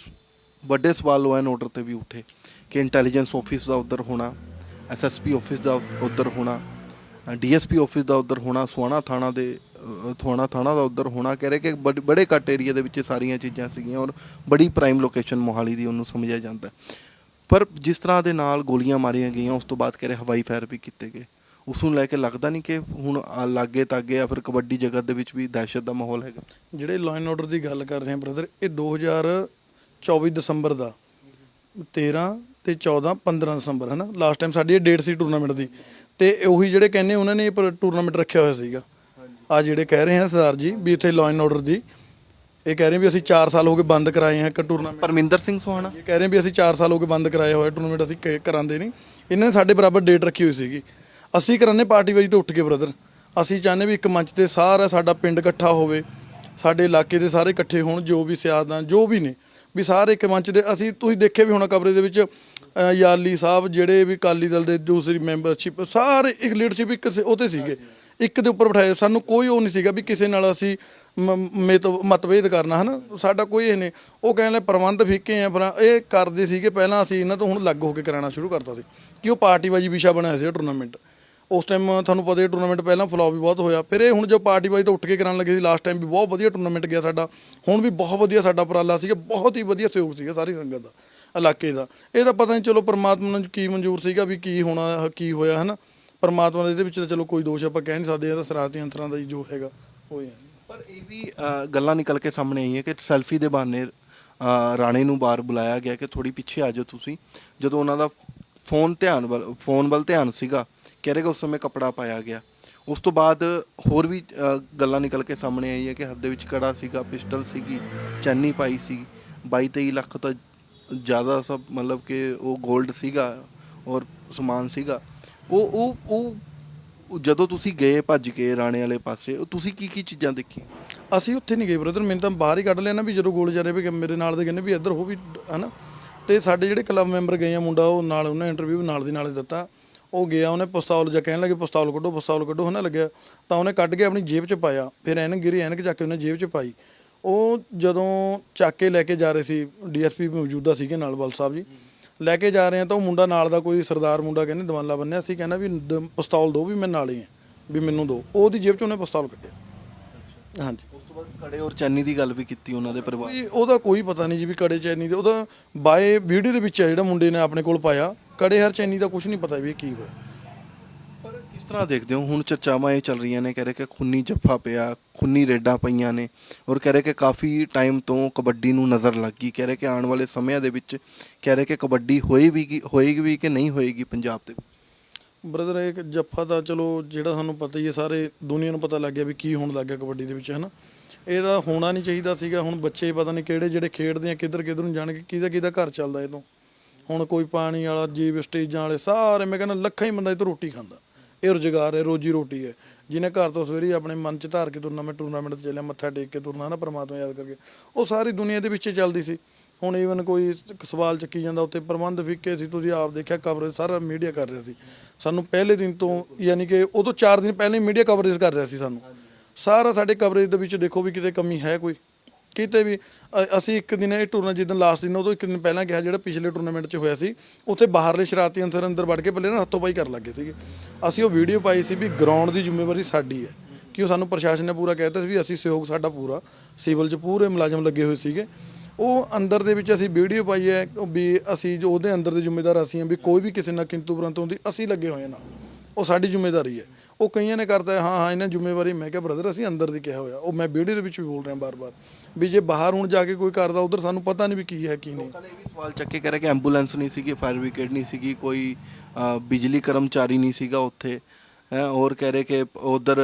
ਵੱਡੇ ਸਵਾਲ ਲੋਅ ਐਂਡ ਆਰਡਰ ਤੇ ਵੀ ਉੱਠੇ ਕਿ ਇੰਟੈਲੀਜੈਂਸ ਆਫਿਸ ਦਾ ਉੱਧਰ ਹੋਣਾ ਐਸਐਸਪੀ ਆਫਿਸ ਦਾ ਉੱਧਰ ਹੋਣਾ ਡੀਐਸਪੀ ਆਫਿਸ ਦਾ ਉੱਧਰ ਹੋਣਾ ਸੁਆਣਾ ਥਾਣਾ ਦੇ ਥੋਣਾ ਥਾਣਾ ਦਾ ਉੱਧਰ ਹੋਣਾ, ਕਹਿ ਰਹੇ ਕਿ ਬੜੇ ਕੱਟ ਏਰੀਆ ਦੇ ਵਿੱਚ ਇਹ ਸਾਰੀਆਂ ਚੀਜ਼ਾਂ ਸੀਗੀਆਂ ਔਰ ਬੜੀ ਪ੍ਰਾਈਮ ਲੋਕੇਸ਼ਨ ਮੋਹਾਲੀ ਦੀ ਉਹਨੂੰ ਸਮਝਿਆ ਜਾਂਦਾ ਪਰ ਜਿਸ ਤਰ੍ਹਾਂ ਦੇ ਨਾਲ ਗੋਲੀਆਂ ਮਾਰੀਆਂ ਗਈਆਂ, ਉਸ ਤੋਂ ਬਾਅਦ ਕਹਿ ਰਹੇ ਹਵਾਈ ਫਾਇਰ ਵੀ ਕੀਤੇ ਗਏ। ਉਸ ਨੂੰ ਲੈ ਕੇ ਲੱਗਦਾ ਨਹੀਂ ਕਿ ਹੁਣ ਲਾਗੇ ਤਾਗੇ ਜਾਂ ਫਿਰ ਕਬੱਡੀ ਜਗਤ ਦੇ ਵਿੱਚ ਵੀ ਦਹਿਸ਼ਤ ਦਾ ਮਾਹੌਲ ਹੈਗਾ। ਜਿਹੜੇ ਲਾਅ ਐਂਡ ਆਰਡਰ ਦੀ ਗੱਲ ਕਰ ਰਹੇ ਹਾਂ ਬ੍ਰਦਰ ਇਹ 2024 ਦਸੰਬਰ ਦਾ। 13 ਤੇ 14 15 ਦਸੰਬਰ ਹੈ ਨਾ ਲਾਸਟ ਟਾਈਮ ਸਾਡੀ ਇਹ ਡੇਟ ਸੀ ਟੂਰਨਾਮੈਂਟ ਦੀ। ਤੇ ਉਹੀ ਜਿਹੜੇ ਕਹਿੰਦੇ ਉਹਨਾਂ ਨੇ ਇਹ ਟੂਰਨਾਮੈਂਟ ਰੱਖਿਆ ਹੋਇਆ ਸੀਗਾ। ਆ ਜਿਹੜੇ ਕਹਿ ਰਹੇ ਹਨ ਸਰਦਾਰ ਜੀ ਵੀ ਇੱਥੇ ਲਾਅ ਐਂਡ ਆਰਡਰ ਦੀ। ਇਹ ਕਹਿ ਰਹੇ ਵੀ ਅਸੀਂ 4 ਸਾਲ ਹੋ ਗਏ ਬੰਦ ਕਰਾਏ ਆ ਇੱਕ ਟੂਰਨਾਮੈਂਟ ਪਰਮਿੰਦਰ ਸਿੰਘ ਸੋਹਾਣਾ। ਇਹ ਕਹਿ ਰਹੇ ਵੀ ਅਸੀਂ 4 ਸਾਲ ਹੋ ਗਏ ਬੰਦ ਕਰਾਇਆ ਹੋਇਆ ਟੂਰਨਾਮੈਂਟ ਅਸੀਂ ਕ- ਕਰਾਉਂਦੇ ਨਹੀਂ। ਇਹਨਾਂ ਨੇ ਸਾਡੇ ਬਰਾਬਰ ਡੇਟ ਰੱਖੀ ਹੋਈ ਸੀਗੀ। ਅਸੀਂ ਕਰਾਉਂਦੇ ਪਾਰਟੀ ਵਾਜੀ ਤੋਂ ਉੱਠ ਕੇ ਬ੍ਰਦਰ ਅਸੀਂ ਚਾਹੁੰਦੇ ਵੀ ਇੱਕ ਮੰਚ ਤੇ ਸਾਰਾ ਸਾਡਾ ਪਿੰਡ ਇਕੱਠਾ ਹੋਵੇ। ਸਾਡੇ ਇਲਾਕੇ ਦੇ ਸਾਰੇ ਇਕੱਠੇ ਹੋਣ ਜੋ ਵੀ ਸਿਆਦਾਂ ਜੋ ਵੀ ਨੇ। ਵੀ ਸਾਰੇ ਇੱਕ ਮੰਚ ਦੇ ਅਸੀਂ ਤੁਸੀਂ ਦੇਖਿਆ ਵੀ ਹੋਣਾ ਕਵਰੇਜ ਦੇ ਵਿੱਚ ਅ, ਯਾਲੀ ਸਾਹਿਬ ਜਿਹੜੇ ਵੀ ਅਕਾਲੀ ਦਲ ਦੇ ਦੂਸਰੀ ਮੈਂਬਰਸ਼ਿਪ ਸਾਰੇ ਇੱਕ ਲੀਡਰਸ਼ਿਪ ਇੱਕ ਸੇ- ਉਹਤੇ ਸੀਗੇ। ਇੱਕ ਦੇ ਉੱਪਰ ਬਿਠਾਏ। ਸਾਨੂੰ ਕੋਈ ਉਹ ਨਹੀਂ ਸੀਗਾ ਵੀ ਕਿਸੇ ਨਾਲ ਅਸੀਂ ਮ- ਮੇਤ ਮਤਭੇਦ ਕਰਨਾ ਹਨਾ? ਸਾਡਾ ਕੋਈ ਇਹ ਨਹੀਂ। ਉਹ ਕਹਿੰਦੇ ਪ੍ਰਬੰਧ ਫੀਕੇ ਆ ਪਰ ਇਹ ਕਰਦੇ ਸੀਗੇ। ਪਹਿਲਾਂ ਅਸੀਂ ਇਹਨਾਂ ਤੋਂ ਹੁਣ ਲੱਗ ਹੋ ਕੇ ਕਰਾਉਣਾ ਸ਼ੁਰੂ ਕਰਤਾ ਸੀ ਕਿ ਉਹ ਪਾਰਟੀਬਾਜੀ ਵਿਸ਼ਾ ਬਣਾਇਆ ਸੀ ਟੂਰਨਾਮੈਂਟ ਉਸ ਟਾਈਮ ਤੁਹਾਨੂੰ ਪਤਾ ਹੀ ਟੂਰਨਾਮੈਂਟ ਪਹਿਲਾਂ ਫਲॉप ਵੀ ਬਹੁਤ ਹੋਇਆ। ਫਿਰ ਇਹ ਹੁਣ ਜੋ ਪਾਰਟੀ ਵਾਈਜ਼ ਤੋਂ ਉੱਠ ਕੇ ਕਰਾਉਣ ਲੱਗੇ ਸੀ ਲਾਸਟ ਟਾਈਮ ਵੀ ਬਹੁਤ ਵਧੀਆ ਟੂਰਨਾਮੈਂਟ ਗਿਆ ਸਾਡਾ। ਹੁਣ ਵੀ ਬਹੁਤ ਵਧੀਆ ਸਾਡਾ ਉਪਰਾਲਾ ਸੀਗਾ ਬਹੁਤ ਹੀ ਵਧੀਆ ਸਹਿਯੋਗ ਸੀਗਾ ਸਾਰੀ ਸੰਗਤ ਦਾ ਇਲਾਕੇ ਦਾ। ਇਹ ਤਾਂ ਪਤਾ ਨਹੀਂ ਚਲੋ ਪਰਮਾਤਮਾ ਨੂੰ ਕੀ ਮਨਜ਼ੂਰ ਸੀਗਾ ਵੀ ਕੀ ਹੋਣਾ ਕੀ ਹੋਇਆ ਹਨਾ? ਪਰਮਾਤਮਾ ਦੇ ਇਹਦੇ ਵਿੱਚ ਤਾਂ ਚਲੋ ਕੋਈ ਦੋਸ਼ ਆਪਾਂ ਕਹਿ ਨਹੀਂ ਸਕਦੇ ਇਹਦਾ ਸਰਾਰਤੀ ਅੰਤਰਾਂ ਦਾ ਹੀ ਜੋ ਹੈਗਾ ਉਹ ਹੀ ਪਰ ਇਹ ਵੀ ਅ, ਗੱਲਾਂ ਨਿਕਲ ਕੇ ਸਾਹਮਣੇ ਆਈਆਂ ਕਿ ਸੈਲਫੀ ਦੇ ਬਹਾਨੇ ਅ, ਰਾਣੇ ਨੂੰ ਬਾਹਰ ਬੁਲਾਇਆ ਗਿਆ ਕਿ ਥੋੜੀ ਪਿੱਛੇ ਆ ਜਾਓ ਤੁਸੀਂ। ਜਦੋਂ ਉਹਨਾਂ ਦਾ ਫੋਨ ਧਿਆਨ ਵੱਲ ਫੋਨ ਵੱਲ ਧਿਆਨ ਸੀਗਾ ਕਹਿ ਰਹੇ ਕਿ ਉਸ ਸਮੇਂ ਕਪੜਾ ਪਾਇਆ ਗਿਆ। ਉਸ ਤੋਂ ਬਾਅਦ ਹੋਰ ਵੀ ਅ, ਗੱਲਾਂ ਨਿਕਲ ਕੇ ਸਾਹਮਣੇ ਆਈਆਂ ਕਿ ਹੱਥ ਦੇ ਵਿੱਚ ਕੜਾ ਸੀਗਾ ਪਿਸਟਲ ਸੀਗੀ ਚੈਨੀ ਪਾਈ ਸੀ। 22 23 ਲੱਖ ਤਾਂ ਜ਼ਿਆਦਾ ਸਭ ਮਤਲਬ ਕਿ ਉਹ 골ਡ ਸੀਗਾ ਔਰ ਸਮਾਨ ਸੀਗਾ। ਉਹ ਉਹ ਉਹ ਉਹ ਜਦੋਂ ਤੁਸੀਂ ਗਏ ਭੱਜ ਕੇ ਰਾਣੇ ਵਾਲੇ ਪਾਸੇ ਉਹ ਤੁਸੀਂ ਕੀ ਕੀ ਚੀਜ਼ਾਂ ਦੇਖੀ ਅਸੀਂ ਉੱਥੇ ਨਹੀਂ ਗਏ ਬ੍ਰਦਰ ਮੈਨੂੰ ਤਾਂ ਬਾਹਰ ਹੀ ਕੱਢ ਲਿਆ ਨਾ ਵੀ ਜਦੋਂ ਗੋਲ ਜਾ ਰਹੇ ਵੀ ਮੇਰੇ ਨਾਲ ਦੇ ਕਹਿੰਦੇ ਵੀ ਇੱਧਰ ਹੋ ਵੀ ਹਨਾ। ਤੇ ਸਾਡੇ ਜਿਹੜੇ ਕਲੱਬ ਮੈਂਬਰ ਗਏ ਆ ਮੁੰਡਾ ਉਹ ਨਾਲ ਉਹਨੇ ਇੰਟਰਵਿਊ ਨਾਲ ਦੀ ਨਾਲ ਹੀ ਦਿੱਤਾ। ਉਹ ਗਿਆ ਉਹਨੇ ਪਿਸਤੌਲ ਜਾਂ ਕਹਿਣ ਲੱਗੇ ਪਿਸਤੌਲ ਕੱਢੋ ਪਿਸਤੌਲ ਕੱਢੋ ਹਨਾ ਲੱਗਿਆ। ਤਾਂ ਉਹਨੇ ਕੱਢ ਕੇ ਆਪਣੀ ਜੇਬ 'ਚ ਪਾਇਆ। ਫਿਰ ਐਨਕ ਗਿਰੀ ਐਨਕ ਚੱਕ ਕੇ ਉਹਨੇ ਜੇਬ 'ਚ ਪਾਈ। ਉਹ ਜਦੋਂ ਚੱਕ ਕੇ ਲੈ ਕੇ ਜਾ ਰਹੇ ਸੀ ਡੀਐਸਪੀ ਮੌਜੂਦਾ ਸੀਗੇ ਨਾਲ ਬਲ ਸਾਹਿਬ ਜੀ। ਲੈ ਕੇ ਜਾ ਰਹੇ ਆ ਤਾਂ ਉਹ ਮੁੰਡਾ ਨਾਲ ਦਾ ਕੋਈ ਸਰਦਾਰ ਮੁੰਡਾ ਕਹਿੰਦੇ ਦਵਾਲਾ ਬੰਨਿਆ ਸੀ ਕਹਿੰਦਾ ਵੀ ਪਿਸਤੌਲ ਦੋ ਵੀ ਮੈਂ ਨਾਲ ਹੀ ਆ ਵੀ ਮੈਨੂੰ ਦੋ। ਉਹਦੀ ਜੇਬ 'ਚ ਉਹਨੇ ਪਿਸਤੌਲ ਕੱਢਿਆ। ਹਾਂਜੀ। ਉਸ ਤੋਂ ਬਾਅਦ ਕੜੇ ਔਰ ਚੈਨੀ ਦੀ ਗੱਲ ਵੀ ਕੀਤੀ ਉਹਨਾਂ ਦੇ ਪਰਿਵਾਰ ਉਹਦਾ ਕੋਈ ਪਤਾ ਨਹੀਂ ਜੀ ਵੀ ਕੜੇ ਚੈਨੀ ਦੇ ਉਹਦਾ ਬਾਏ ਵੀਡੀਓ ਦੇ ਵਿੱਚ ਹੈ ਜਿਹੜਾ ਮੁੰਡੇ ਨੇ ਆਪਣੇ ਕੋਲ ਪਾਇਆ। ਕੜੇ ਹਰ ਚੈਨੀ ਦਾ ਕੁਝ ਨਹੀਂ ਪਤਾ ਵੀ ਇਹ ਕੀ ਹੋਇਆ। ਪਰ ਕਿਸ ਤਰ੍ਹਾਂ ਦੇਖਦੇ ਹੋ? ਹੁਣ ਚਰਚਾਵਾਂ ਇਹ ਚੱਲ ਰਹੀਆਂ ਨੇ ਕਹਿ ਰਹੇ ਕਿ ਖੁੰਨੀ ਜੱਫਾ ਪਿਆ ਖੁੰਨੀ ਰੇਡਾਂ ਪਈਆਂ ਨੇ ਔਰ ਕਹਿ ਰਹੇ ਕਿ ਕਾਫੀ ਟਾਈਮ ਤੋਂ ਕਬੱਡੀ ਨੂੰ ਨਜ਼ਰ ਲੱਗ ਗਈ। ਕਹਿ ਰਹੇ ਕਿ ਆਉਣ ਵਾਲੇ ਸਮਿਆਂ ਦੇ ਵਿੱਚ ਕਹਿ ਰਹੇ ਕਿ ਕਬੱਡੀ ਹੋਏ ਵੀ ਕੀ- ਹੋਏਗੀ ਵੀ ਕਿ ਨਹੀਂ ਹੋਏਗੀ ਪੰਜਾਬ ਦੇ ਵਿੱਚ? ਬ੍ਰਦਰ ਇੱਕ ਜੱਫਾ ਤਾਂ ਚਲੋ ਜਿਹੜਾ ਸਾਨੂੰ ਪਤਾ ਹੀ ਹੈ ਸਾਰੇ ਦੁਨੀਆ ਨੂੰ ਪਤਾ ਲੱਗ ਗਿਆ ਵੀ ਕੀ ਹੋਣ ਲੱਗ ਗਿਆ ਕਬੱਡੀ ਦੇ ਵਿੱਚ ਹਨਾ? ਇਹਦਾ ਹੋਣਾ ਨਹੀਂ ਚਾਹੀਦਾ ਸੀਗਾ ਹੁਣ ਬੱਚੇ ਪਤਾ ਨਹੀਂ ਕਿਹੜੇ ਜਿਹੜੇ ਖੇਡਦੇ ਆ ਕਿੱਧਰ ਕਿੱਧਰ ਨੂੰ ਜਾਣਗੇ ਕਿਹਦਾ ਕਿਹਦਾ ਘਰ ਚੱਲਦਾ ਇਹ ਤੋਂ। ਹੁਣ ਕੋਈ ਪਾਣੀ ਵਾਲਾ ਜੀਵ ਸਟੇਜਾਂ ਵਾਲੇ ਸਾਰੇ ਮੈਂ ਕਹਿੰਦਾ ਲੱਖਾਂ ਹੀ ਬੰਦਾ ਇਹ ਤੋਂ ਰੋਟੀ ਖਾਂਦਾ। ਇਹ ਰੁਜ਼ਗਾਰ ਹੈ, ਰੋਜੀ ਰੋਟੀ ਹੈ। ਜਿਹਨੇ ਘਰ ਤੋਂ ਸਵੇਰੇ ਹੀ ਆਪਣੇ ਮਨ ਚ ਧਾਰ ਕੇ ਤੁਰਨਾ ਮੈਂ ਟੂਰਨਾਮੈਂਟ ਤੇ ਚੱਲਿਆ, ਮੱਥਾ ਟੇਕ ਕੇ ਤੁਰਨਾ ਨਾ ਪਰਮਾਤਮਾ ਯਾਦ ਕਰਕੇ। ਉਹ ਸਾਰੀ ਦੁਨੀਆ ਦੇ ਵਿੱਚ ਚੱਲਦੀ ਸੀ। ਹੁਣ ਈਵਨ ਕੋਈ ਸਵਾਲ ਚੱਕੀ ਜਾਂਦਾ ਉੱਤੇ ਪ੍ਰਬੰਧ ਫਿੱਕੇ ਸੀ, ਤੁਸੀਂ ਆਪ ਦੇਖਿਆ ਕਵਰੇਜ ਸਾਰਾ ਮੀਡੀਆ ਕਰ ਰਿਹਾ ਸੀ। ਸਾਨੂੰ ਪਹਿਲੇ ਦਿਨ ਤੋਂ ਯਾਨੀ ਕਿ ਉਦੋਂ 4 ਦਿਨ ਪਹਿਲੇ ਮੀਡੀਆ ਕਵਰੇਜ ਕਰ ਰਿਹਾ ਸੀ ਸਾਨੂੰ। ਸਾਰਾ ਸਾਡੇ ਕਵਰੇਜ ਦੇ ਵਿੱਚ ਦੇਖੋ ਵੀ ਕਿਤੇ ਕਮੀ ਹੈ ਕੋਈ। ਕਿਤੇ ਵੀ ਅ- ਅਸੀਂ ਇੱਕ ਦਿਨ ਇਹ ਟੂਰਨਾ ਜਿੱਦਣ ਲਾਸਟ ਦਿਨ ਉਦੋਂ ਇੱਕ ਦਿਨ ਪਹਿਲਾਂ ਕਿਹਾ ਜਿਹੜਾ ਪਿਛਲੇ ਟੂਰਨਾਮੈਂਟ 'ਚ ਹੋਇਆ ਸੀ ਉੱਥੇ ਬਾਹਰਲੇ ਸ਼ਰਾਰਤੀ ਅੰਸਰ ਅੰਦਰ ਵੜ ਕੇ ਪੱਲੇ ਨਾ ਹੱਥੋਂ ਪਾਈ ਕਰਨ ਲੱਗੇ ਸੀਗੇ। ਅਸੀਂ ਉਹ ਵੀਡੀਓ ਪਾਈ ਸੀ ਵੀ ਗਰਾਊਂਡ ਦੀ ਜ਼ਿੰਮੇਵਾਰੀ ਸਾਡੀ ਹੈ ਕਿ ਉਹ ਸਾਨੂੰ ਪ੍ਰਸ਼ਾਸਨ ਨੇ ਪੂਰਾ ਕਹਿ ਦਿੱਤਾ ਸੀ ਵੀ ਅਸੀਂ ਸਹਿਯੋਗ ਸਾਡਾ ਪੂਰਾ ਸਿਵਲ 'ਚ ਪੂਰੇ ਮੁਲਾਜ਼ਮ ਲੱਗੇ ਹੋਏ ਸੀਗੇ। ਉਹ ਅੰਦਰ ਦੇ ਵਿੱਚ ਅਸੀਂ ਵੀਡੀਓ ਪਾਈ ਹੈ ਵੀ ਅਸੀਂ ਜੋ ਉਹਦੇ ਅੰਦਰ ਦੇ ਜ਼ਿੰਮੇਦਾਰ ਅਸੀਂ ਹਾਂ ਵੀ ਕੋਈ ਵੀ ਕਿਸੇ ਨਾਲ ਕਿੰਤੂ ਪਰੰਤੂ ਹੁੰਦੀ ਅਸੀਂ ਲੱਗੇ ਹੋਏ ਨਾ ਉਹ ਸਾਡੀ ਜ਼ਿੰਮੇਵਾਰੀ ਹੈ। ਉਹ ਕਈਆਂ ਨੇ ਕਰਤਾ ਹੈ, ਹਾਂ ਹਾਂ ਇਹਨਾਂ ਜ਼ਿੰਮੇਵਾਰੀ ਮੈਂ ਕਿਹਾ ਬ੍ਰਦਰ ਅਸੀਂ ਅੰਦਰ ਦੀ ਕਿਹਾ ਹੋਇਆ। ਉਹ ਮੈਂ ਵੀਡੀਓ ਦੇ ਵਿੱਚ ਵੀ ਬੋਲ ਰਿਹਾ ਬਾਰ-ਬਾਰ। ਵੀ ਜੇ ਬਾਹਰ ਹੁਣ ਜਾ ਕੇ ਕੋਈ ਕਰਦਾ ਉਧਰ ਸਾਨੂੰ ਪਤਾ ਨਹੀਂ ਵੀ ਕੀ ਹੈ ਕੀ ਨਹੀਂ। ਲੋਕਾਂ ਨੇ ਇਹ ਵੀ ਸਵਾਲ ਚੱਕੇ ਕਹਿ ਰਹੇ ਕਿ ਐਂਬੂਲੈਂਸ ਨਹੀਂ ਸੀਗੀ ਫਾਇਰ ਬ੍ਰਿਗੇਡ ਨਹੀਂ ਸੀਗੀ ਕੋਈ ਅ, ਬਿਜਲੀ ਕਰਮਚਾਰੀ ਨਹੀਂ ਸੀਗਾ ਉੱਥੇ। ਹੈ ਔਰ ਕਹਿ ਰਹੇ ਕਿ ਉਧਰ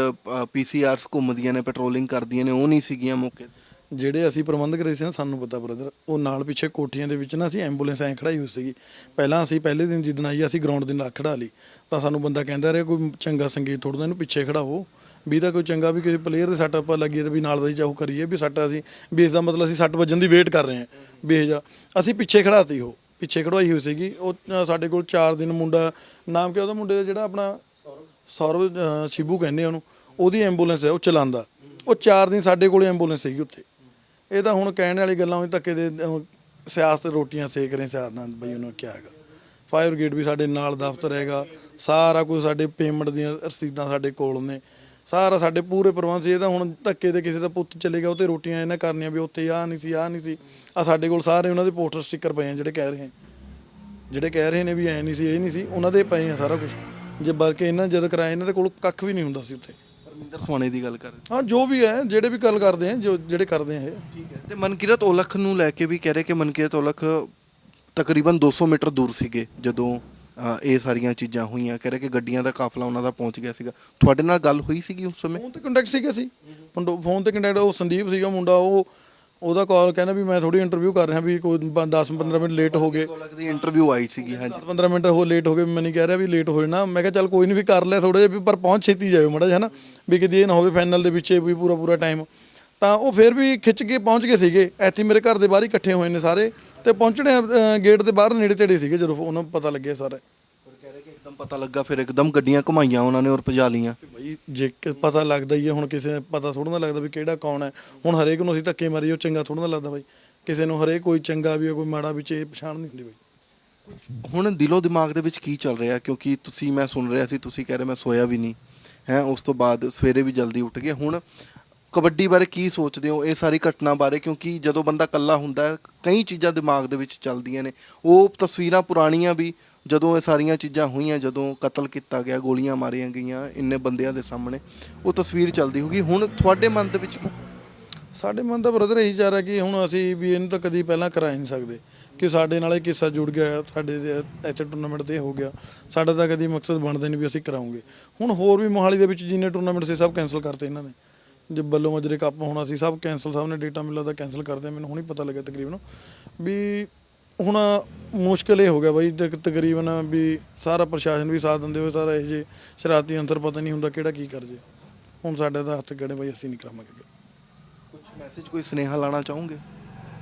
ਪੀਸੀਆਰਸ ਘੁੰਮਦੀਆਂ ਨੇ ਪੈਟਰੋਲਿੰਗ ਕਰਦੀਆਂ ਨੇ ਉਹ ਨਹੀਂ ਸੀਗੀਆਂ ਮੌਕੇ ਤੇ। ਜਿਹੜੇ ਅਸੀਂ ਪ੍ਰਬੰਧ ਕਰੇ ਸੀ ਨਾ ਸਾਨੂੰ ਪਤਾ ਬ੍ਰਦਰ ਉਹ ਨਾਲ ਪਿੱਛੇ ਕੋਠੀਆਂ ਦੇ ਵਿੱਚ ਨਾ ਅਸੀਂ ਐਂਬੂਲੈਂਸ ਐ ਖੜਾਈ ਹੋਈ ਸੀਗੀ। ਪਹਿਲਾਂ ਅਸੀਂ ਪਹਿਲੇ ਦਿਨ ਜਿੱਦਣ ਆਈ ਅਸੀਂ ਗਰਾਊਂਡ ਦੇ ਨਾਲ ਖੜਾ ਲਈ ਤਾਂ ਸਾਨੂੰ ਬੰਦਾ ਕਹਿੰਦਾ ਰਿਹਾ ਕੋਈ ਚੰਗਾ ਸੰਗੀਤ ਥੋੜਾ ਇਹਨੂੰ ਪਿੱਛੇ ਖੜਾਓ ਵੀ ਤਾਂ ਕੋਈ ਚੰਗਾ ਵੀ ਕਿਸੇ ਪਲੇਅਰ ਦੇ ਸੱਟ ਆਪਾਂ ਲੱਗੀ ਤੇ ਵੀ ਨਾਲ ਦਾ ਹੀ ਚਾਹੂ ਕਰੀਏ ਵੀ ਸੱਟ ਅਸੀਂ ਵੀ ਇਸ ਦਾ ਮਤਲਬ ਅਸੀਂ ਸੱਟ ਵੱਜਣ ਦੀ ਵੇਟ ਕਰ ਰਹੇ ਹਾਂ ਵੀ ਜਾ ਅਸੀਂ ਪਿੱਛੇ ਖੜਾਤੀ ਉਹ ਪਿੱਛੇ ਖੜਵਾਈ ਹੋਈ ਸੀਗੀ ਉਹ ਸਾਡੇ ਕੋਲ 4 ਦਿਨ ਮੁੰਡਾ ਨਾਮ ਕੀ ਉਹਦਾ ਮੁੰਡੇ ਦਾ ਜਿਹੜਾ ਆਪਣਾ ਸੌਰਵ ਸ਼ਿਬੂ ਕਹਿੰਦੇ ਉਹਨੂੰ ਉਹਦੀ ਐਂਬੂਲੈਂਸ ਹੈ ਉਹ ਚਲਾਉਂਦਾ। ਉਹ 4 ਦਿਨ ਸਾਡੇ ਕੋਲ ਐਂਬੂਲੈਂਸ ਸੀਗੀ ਉੱਥੇ। ਇਹ ਤਾਂ ਹੁਣ ਕਹਿਣ ਵਾਲੀ ਗੱਲਾਂ ਹੋਈ ਧੱਕੇ ਦੇ ਅਹ, ਸਿਆਸਤ ਰੋਟੀਆਂ ਸੇਕ ਰਹੇ ਸਿਆਸਤ ਨਾਲ ਬਈ ਉਹਨੂੰ ਕੀ ਹੈਗਾ। ਫਾਇਰ ਬ੍ਰਿਗੇਡ ਵੀ ਸਾਡੇ ਨਾਲ ਦਫ਼ਤਰ ਹੈਗਾ ਸਾਰਾ ਕੁਝ ਸਾਡੇ ਪੇਮੈਂਟ ਦੀਆਂ ਰਸੀਦਾਂ ਸਾਡੇ ਕੋਲ ਨੇ। ਸਾਰਾ ਸਾਡੇ ਪੂਰੇ ਪ੍ਰਬੰਧ ਸੀ ਇਹ ਤਾਂ ਹੁਣ ਧੱਕੇ ਦੇ ਕਿਸੇ ਦਾ ਪੁੱਤ ਚਲੇ ਗਿਆ ਉਹ ਤੇ ਰੋਟੀਆਂ ਇਹਨਾਂ ਕਰਨੀਆਂ ਵੀ ਉੱਥੇ ਆ ਨਹੀਂ ਸੀ ਆ ਨਹੀਂ ਸੀ। ਆ ਸਾਡੇ ਕੋਲ ਸਾਰੇ ਉਹਨਾਂ ਦੇ ਪੋਸਟਰ ਸਟicker ਪਏ ਆ ਜਿਹੜੇ ਕਹਿ ਰਹੇ ਆ। ਜਿਹੜੇ ਕਹਿ ਰਹੇ ਨੇ ਵੀ ਐ ਨਹੀਂ ਸੀ ਇਹ ਨਹੀਂ ਸੀ ਉਹਨਾਂ ਦੇ ਪਏ ਆ ਸਾਰਾ ਕੁਝ ਜੇ ਬਲਕਿ ਇਹਨਾਂ ਜਦ ਕਰਾਇਆ ਇਹਨਾਂ ਦੇ ਕੋਲ ਕੱਖ ਵੀ ਨਹੀਂ ਹੁੰਦਾ ਸੀ ਉੱਥੇ। ਪਰਮਿੰਦਰ ਸੋਨੇ ਦੀ ਗੱਲ ਕਰ ਰਹੇ ਹਾਂ? ਜੋ ਵੀ ਹੈ ਜਿਹੜੇ ਵੀ ਗੱਲ ਕਰਦੇ ਆ ਜੋ ਜਿਹੜੇ ਕਰਦੇ ਆ ਇਹ। ਠੀਕ ਹੈ। ਤੇ ਮਨਕੀਰਤ ਔਲਖ ਨੂੰ ਲੈ ਕੇ ਵੀ ਕਹਿ ਰਹੇ ਕਿ ਮਨਕੀਰਤ ਔਲਖ ਤਕਰੀਬਨ 200 ਮੀਟਰ ਦੂਰ ਸੀਗੇ ਜਦੋਂ ਅ, ਇਹ ਸਾਰੀਆਂ ਚੀਜ਼ਾਂ ਹੋਈਆਂ। ਕਹਿ ਰਹੇ ਕਿ ਗੱਡੀਆਂ ਦਾ ਕਾਫਲਾ ਉਹਨਾਂ ਦਾ ਪਹੁੰਚ ਗਿਆ ਸੀਗਾ। ਤੁਹਾਡੇ ਨਾਲ ਗੱਲ ਹੋਈ ਸੀਗੀ ਉਸ ਸਮੇਂ? ਫੋਨ ਤੇ ਕੰਟੈਕਟ ਸੀਗਾ ਸੀ। ਫੋਨ ਤੇ ਕੰਟੈਕਟ ਉਹ ਸੰਦੀਪ ਸੀਗਾ ਮੁੰਡਾ ਉਹ ਉਹਦਾ ਕਾਲ ਕਹਿੰਦਾ ਵੀ ਮੈਂ ਥੋੜੀ ਇੰਟਰਵਿਊ ਕਰ ਰਿਹਾ ਵੀ ਕੋਈ 10 15 ਮਿੰਟ ਲੇਟ ਹੋ ਗਏ। ਔਲਖ ਦੀ ਇੰਟਰਵਿਊ ਆਈ ਸੀਗੀ ਹਾਂਜੀ। 10 15 ਮਿੰਟ ਹੋ ਲੇਟ ਹੋ ਗਏ ਮੈਂ ਨਹੀਂ ਕਹਿ ਰਿਹਾ ਵੀ ਲੇਟ ਹੋਏ ਨਾ। ਮੈਂ ਕਿਹਾ ਚੱਲ ਕੋਈ ਨਹੀਂ ਵੀ ਕਰ ਲਿਆ ਥੋੜੇ ਜਿਹਾ ਵੀ ਪਰ ਪਹੁੰਚ ਛੇਤੀ ਜਾਇਓ ਮੜਾ ਜਿਹਾ ਨਾ। ਵੀ ਕਿਤੇ ਇਹ ਨਾ ਹੋਵੇ ਫਾਈਨਲ ਦੇ ਵਿੱਚ ਵੀ ਪੂਰਾ ਪੂਰਾ ਟਾਈਮ ਤਾਂ ਉਹ ਫਿਰ ਵੀ ਖਿੱਚ ਕੇ ਪਹੁੰਚ ਗਏ ਸੀਗੇ। ਇੱਥੇ ਮੇਰੇ ਘਰ ਦੇ ਬਾਹਰ ਹੀ ਇਕੱਠੇ ਹੋਏ ਨੇ ਸਾਰੇ ਤੇ ਪਹੁੰਚਣੇ ਗੇਟ ਦੇ ਬਾਹਰ ਨੇੜੇ ਤੇੜੇ ਸੀਗੇ ਜਦੋਂ ਉਹਨਾਂ ਨੂੰ ਪਤਾ ਲੱਗਿਆ ਸਾਰਾ। ਔਰ ਕਹਿ ਰਹੇ ਕਿ ਇੱਕਦਮ ਪਤਾ ਲੱਗਾ ਫਿਰ ਇੱਕਦਮ ਗੱਡੀਆਂ ਘੁਮਾਈਆਂ ਉਹਨਾਂ ਨੇ ਔਰ ਭਜਾ ਲੀਆਂ ਬਈ ਜੇ ਕਿ ਪਤਾ ਲੱਗਦਾ ਹੀ ਹੈ ਹੁਣ ਕਿਸੇ ਨੂੰ ਪਤਾ ਥੋੜਾ ਨਾ ਲੱਗਦਾ ਵੀ ਕਿਹੜਾ ਕੌਣ ਹੈ। ਹੁਣ ਹਰੇਕ ਨੂੰ ਅਸੀਂ ਧੱਕੇ ਮਾਰੀ ਉਹ ਚੰਗਾ ਥੋੜਾ ਨਾ ਲੱਗਦਾ ਬਾਈ। ਕਿਸੇ ਨੂੰ ਹਰੇਕ ਕੋਈ ਚੰਗਾ ਵੀ ਹੈ ਕੋਈ ਮਾੜਾ ਵਿੱਚ ਇਹ ਪਛਾਣ ਨਹੀਂ ਹੁੰਦੀ ਬਾਈ। ਹੁਣ ਦਿਲੋ ਦਿਮਾਗ ਦੇ ਵਿੱਚ ਕੀ ਚੱਲ ਰਿਹਾ? ਕਿਉਂਕਿ ਤੁਸੀਂ ਮੈਂ ਸੁਣ ਰਿਹਾ ਸੀ ਤੁਸੀਂ ਕਹਿ ਰਹੇ ਮੈਂ ਸੋਇਆ ਵੀ ਨਹੀਂ। ਹੈ ਉਸ ਤੋਂ ਬਾਅਦ ਸਵੇਰੇ ਵੀ ਜਲਦੀ ਉੱਠ ਗਏ। ਹੁਣ ਕਬੱਡੀ ਬਾਰੇ ਕੀ ਸੋਚਦੇ ਹੋ? ਇਹ ਸਾਰੀ ਘਟਨਾ ਬਾਰੇ, ਕਿਉਂਕਿ ਜਦੋਂ ਬੰਦਾ ਇਕੱਲਾ ਹੁੰਦਾ ਹੈ, ਕਈ ਚੀਜ਼ਾਂ ਦਿਮਾਗ ਦੇ ਵਿੱਚ ਚੱਲਦੀਆਂ ਨੇ। ਉਹ ਤਸਵੀਰਾਂ ਪੁਰਾਣੀਆਂ ਵੀ ਜਦੋਂ ਇਹ ਸਾਰੀਆਂ ਚੀਜ਼ਾਂ ਹੋਈਆਂ, ਜਦੋਂ ਕਤਲ ਕੀਤਾ ਗਿਆ, ਗੋਲੀਆਂ ਮਾਰੀਆਂ ਗਈਆਂ ਇੰਨੇ ਬੰਦਿਆਂ ਦੇ ਸਾਹਮਣੇ, ਉਹ ਤਸਵੀਰ ਚੱਲਦੀ ਹੋਗੀ ਹੁਣ ਤੁਹਾਡੇ ਮਨ ਦੇ ਵਿੱਚ ਸਾਡੇ ਮਨ ਦਾ ਬ੍ਰਦਰ ਇਹੀ ਜਾ ਰਿਹਾ ਕਿ ਹੁਣ ਅਸੀਂ ਵੀ ਇਹਨੂੰ ਤਾਂ ਕਦੀ ਪਹਿਲਾਂ ਕਰਾ ਹੀ ਨਹੀਂ ਸਕਦੇ। ਕਿ ਸਾਡੇ ਨਾਲ ਇਹ ਕਿੱਸਾ ਜੁੜ ਗਿਆ, ਸਾਡੇ ਦੇ ਇੱਥੇ ਟੂਰਨਾਮੈਂਟ ਤੇ ਹੋ ਗਿਆ। ਸਾਡਾ ਤਾਂ ਕਦੀ ਮਕਸਦ ਬਣਦਾ ਨਹੀਂ ਵੀ ਅਸੀਂ ਕਰਾਉਂਗੇ। ਹੁਣ ਹੋਰ ਵੀ ਮੋਹਾਲੀ ਦੇ ਵਿੱਚ ਜਿੰਨੇ ਟੂਰਨਾਮੈਂਟ ਸੀ, ਸਭ ਕੈਨਸਲ ਕਰਤੇ ਇਹਨਾਂ ਨੇ। ਜੇ ਬੱਲੋਂ ਮਜਰੇ ਕੱਪ ਹੋਣਾ ਸੀ, ਸਭ ਕੈਨਸਲ ਸਭ ਨੇ ਡੇਟਾ ਮਿਲਦਾ ਦਾ ਕੈਨਸਲ ਕਰਦੇ, ਮੈਨੂੰ ਹੁਣੀ ਪਤਾ ਲੱਗਿਆ ਤਕਰੀਬਨ। ਵੀ ਹੁਣ ਮੁਸ਼ਕਲ ਇਹ ਹੋ ਗਿਆ ਬਾਈ, ਤਕ- ਤਕਰੀਬਨ ਵੀ ਸਾਰਾ ਪ੍ਰਸ਼ਾਸਨ ਵੀ ਸਾਥ ਦਿੰਦੇ ਹੋਏ ਸਾਰਾ ਇਹ ਜੇ ਸ਼ਰਾਰਤੀ ਅੰਸਰ ਪਤਾ ਨਹੀਂ ਹੁੰਦਾ ਕਿਹੜਾ ਕੀ ਕਰ ਜੇ। ਹੁਣ ਸਾਡੇ ਦਾ ਹੱਥ ਗੜੇ ਬਾਈ, ਅਸੀਂ ਨਹੀਂ ਕਰਾਵਾਂਗੇ ਕੁਝ ਮੈਸੇਜ ਕੋਈ ਸੁਨੇਹਾ ਲਾਣਾ ਚਾਹੋਗੇ?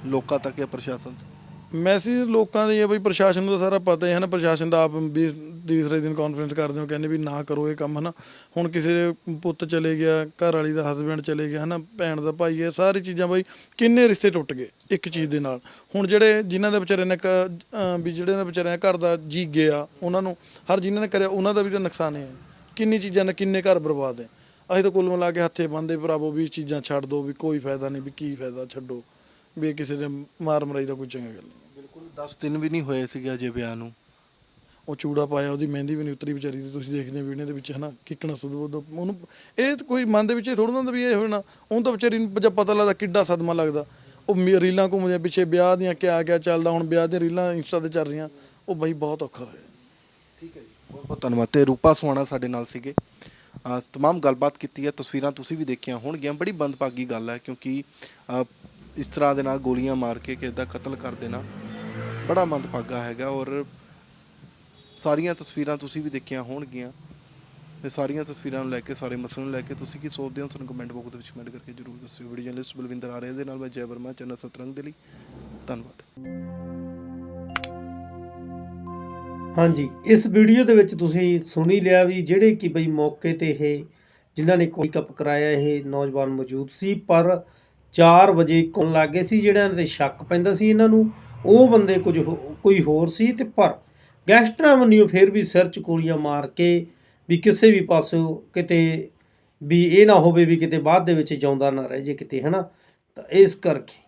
ਲੋਕਾਂ ਤੱਕ ਜਾਂ ਪ੍ਰਸ਼ਾਸਨ ਤੱਕ? ਮੈਸੇਜ ਲੋਕਾਂ ਦੇ ਇਹ ਬਈ ਪ੍ਰਸ਼ਾਸਨ ਨੂੰ ਤਾਂ ਸਾਰਾ ਪਤਾ ਹੀ ਹੈ ਨਾ, ਪ੍ਰਸ਼ਾਸਨ ਦਾ ਆਪ ਵੀ ਤੀਸਰੇ ਦਿਨ ਕਾਨਫਰੰਸ ਕਰਦੇ ਹੋ, ਕਹਿੰਦੇ ਵੀ ਨਾ ਕਰੋ ਇਹ ਕੰਮ, ਹਨਾ। ਹੁਣ ਕਿਸੇ ਦੇ ਪੁੱਤ ਚਲੇ ਗਿਆ ਘਰ ਵਾਲੀ ਦਾ ਹਸਬੰਡ ਚਲੇ ਗਿਆ, ਹਨਾ, ਭੈਣ ਦਾ ਭਾਈ ਹੈ, ਸਾਰੀ ਚੀਜ਼ਾਂ ਬਈ ਕਿੰਨੇ ਰਿਸ਼ਤੇ ਟੁੱਟ ਗਏ ਇੱਕ ਚੀਜ਼ ਦੇ ਨਾਲ। ਹੁਣ ਜਿਹੜੇ ਜਿਨ੍ਹਾਂ ਦੇ ਵਿਚਾਰੇ ਨੇ ਕ- ਵੀ ਜਿਹੜੇ ਨੇ ਵਿਚਾਰਿਆਂ ਘਰ ਦਾ ਜੀ ਗਿਆ, ਉਹਨਾਂ ਨੂੰ, ਹਰ ਜਿਨ੍ਹਾਂ ਨੇ ਕਰਿਆ, ਉਹਨਾਂ ਦਾ ਵੀ ਤਾਂ ਨੁਕਸਾਨ ਹੈ। ਕਿੰਨੀ ਚੀਜ਼ਾਂ ਨੇ, ਕਿੰਨੇ ਘਰ ਬਰਬਾਦ ਹੈ। ਅਸੀਂ ਤਾਂ ਕੁੱਲ ਮਿਲਾ ਕੇ ਹੱਥੇ ਬੰਦੇ ਭਰਾਵੋ, ਵੀ ਚੀਜ਼ਾਂ ਛੱਡ ਦਿਓ ਵੀ ਕੋਈ ਫਾਇਦਾ ਨਹੀਂ, ਵੀ ਕੀ ਫਾਇਦਾ, ਛੱਡੋ। ਵੀ ਕਿਸੇ ਦੇ ਮਾਰ ਮਰਾਈ ਦਾ ਕੋਈ ਚੰਗਾ ਗੱਲ ਨਹੀਂ। ਬਿਲਕੁਲ 10 ਦਿਨ ਵੀ ਨਹੀਂ ਹੋਏ ਸੀਗੇ ਅਜੇ ਵਿਆਹ ਨੂੰ। ਉਹ ਚੂੜਾ ਪਾਇਆ ਉਹਦੀ ਮਹਿੰਦੀ ਵੀ ਨਹੀਂ ਉਤਰੀ ਵਿਚਾਰੀ ਦੀ ਤੁਸੀਂ ਦੇਖਦੇ ਹੋ ਵੀਡੀਓ ਦੇ ਵਿੱਚ ਹਨਾ ਕਿੱਕਣਾ ਸੁਧ ਉਹਨੂੰ ਇਹ ਤਾਂ ਕੋਈ ਮਨ ਦੇ ਵਿੱਚ ਥੋੜਾ ਹੁੰਦਾ ਵੀ ਇਹ ਹੋਣਾ ਉਹਨੂੰ ਤਾਂ ਵਿਚਾਰੀ ਨੂੰ ਜਦ ਪਤਾ ਲੱਗਦਾ ਕਿੱਡਾ ਸਦਮਾ ਲੱਗਦਾ। ਉਹ ਮੇ- ਰੀਲਾਂ ਘੁੰਮਦੀਆਂ ਪਿੱਛੇ ਵਿਆਹ ਦੀਆਂ ਕਿਆ ਕਿਆ ਚੱਲਦਾ ਹੁਣ ਵਿਆਹ ਦੀਆਂ ਰੀਲਾਂ ਇੰਸਟਾ ਤੇ ਚੱਲ ਰਹੀਆਂ ਉਹ ਬਈ ਬਹੁਤ ਔਖਾ ਹੋਇਆ ਠੀਕ ਹੈ ਜੀ ਬਹੁਤ ਬਹੁਤ ਧੰਨਵਾਦ। ਤੇ ਰੂਪਾ ਸੁਹਾਣਾ ਸਾਡੇ ਨਾਲ ਸੀਗੇ। ਅ, ਤਮਾਮ ਗੱਲਬਾਤ ਕੀਤੀ ਹੈ ਤਸਵੀਰਾਂ ਤੁਸੀਂ ਵੀ ਦੇਖੀਆਂ ਹੋਣਗੀਆਂ ਬੜੀ ਬੰਦਭਾਗੀ ਗੱਲ ਹੈ ਕਿਉਂਕਿ ਅ, ਇਸ ਤਰ੍ਹਾਂ ਦੇ ਨਾਲ ਗੋਲੀਆਂ ਮਾਰ ਕੇ ਕਿਸੇ ਦਾ ਕਤਲ ਕਰ ਦੇਣਾ ਬੜਾ ਮੰਦਭਾਗਾ ਹੈਗਾ ਔਰ ਸਾਰੀਆਂ ਤਸਵੀਰਾਂ ਤੁਸੀਂ ਵੀ ਦੇਖੀਆਂ ਹੋਣਗੀਆਂ ਤੇ ਸਾਰੀਆਂ ਤਸਵੀਰਾਂ ਨੂੰ ਲੈ ਕੇ, ਸਾਰੇ ਮਸਲੇ ਨੂੰ ਲੈ ਕੇ ਤੁਸੀਂ ਕੀ ਸੋਚਦੇ ਹੋ? ਸਾਨੂੰ ਕਮੈਂਟ ਬਾਕਸ ਦੇ ਵਿੱਚ ਕਮੈਂਟ ਕਰਕੇ ਜਰੂਰ ਦੱਸਿਓ। ਵੀਡੀਓ ਜਰਨਲਿਸਟ ਬਲਵਿੰਦਰ ਆਰਿਆ ਦੇ ਨਾਲ ਮੈਂ ਜੈ ਵਰਮਾ, ਚੈਨਲ ਸਤਰੰਗ ਦੇ ਲਈ। ਧੰਨਵਾਦ। ਹਾਂਜੀ, ਇਸ ਵੀਡੀਓ ਦੇ ਵਿੱਚ ਤੁਸੀਂ ਸੁਣੀ ਲਿਆ ਵੀ ਜਿਹੜੇ ਕਿ ਬਈ ਮੌਕੇ ਤੇ ਇਹ, ਜਿਨ੍ਹਾਂ ਨੇ ਕੋਈ ਕੱਪ ਕਰਾਇਆ, ਇਹ ਨੌਜਵਾਨ ਮੌਜੂਦ ਸੀ, ਪਰ 4 ਵਜੇ ਕੋਲ ਲੱਗੇ ਸੀ, ਜਿਹੜਾ ਇਹਨਾਂ 'ਤੇ ਸ਼ੱਕ ਪੈਂਦਾ ਸੀ ਇਹਨਾਂ ਨੂੰ, ਉਹ ਬੰਦੇ ਕੁਝ ਹੋ- ਕੋਈ ਹੋਰ ਸੀ ਤੇ ਪਰ ਗੈਂਗਸਟਰਾਂ ਵੱਲੋਂ ਫਿਰ ਵੀ ਸਿਰ ਚ ਗੋਲੀਆਂ ਮਾਰ ਕੇ ਵੀ ਕਿਸੇ ਵੀ ਪਾਸੋਂ ਕਿਤੇ ਵੀ ਇਹ ਨਾ ਹੋਵੇ ਵੀ ਕਿਤੇ ਬਾਅਦ ਦੇ ਵਿੱਚ ਜਿਉਂਦਾ ਨਾ ਰਹਿ ਜੇ ਕਿਤੇ, ਹਨਾ? ਤਾਂ ਇਸ ਕਰਕੇ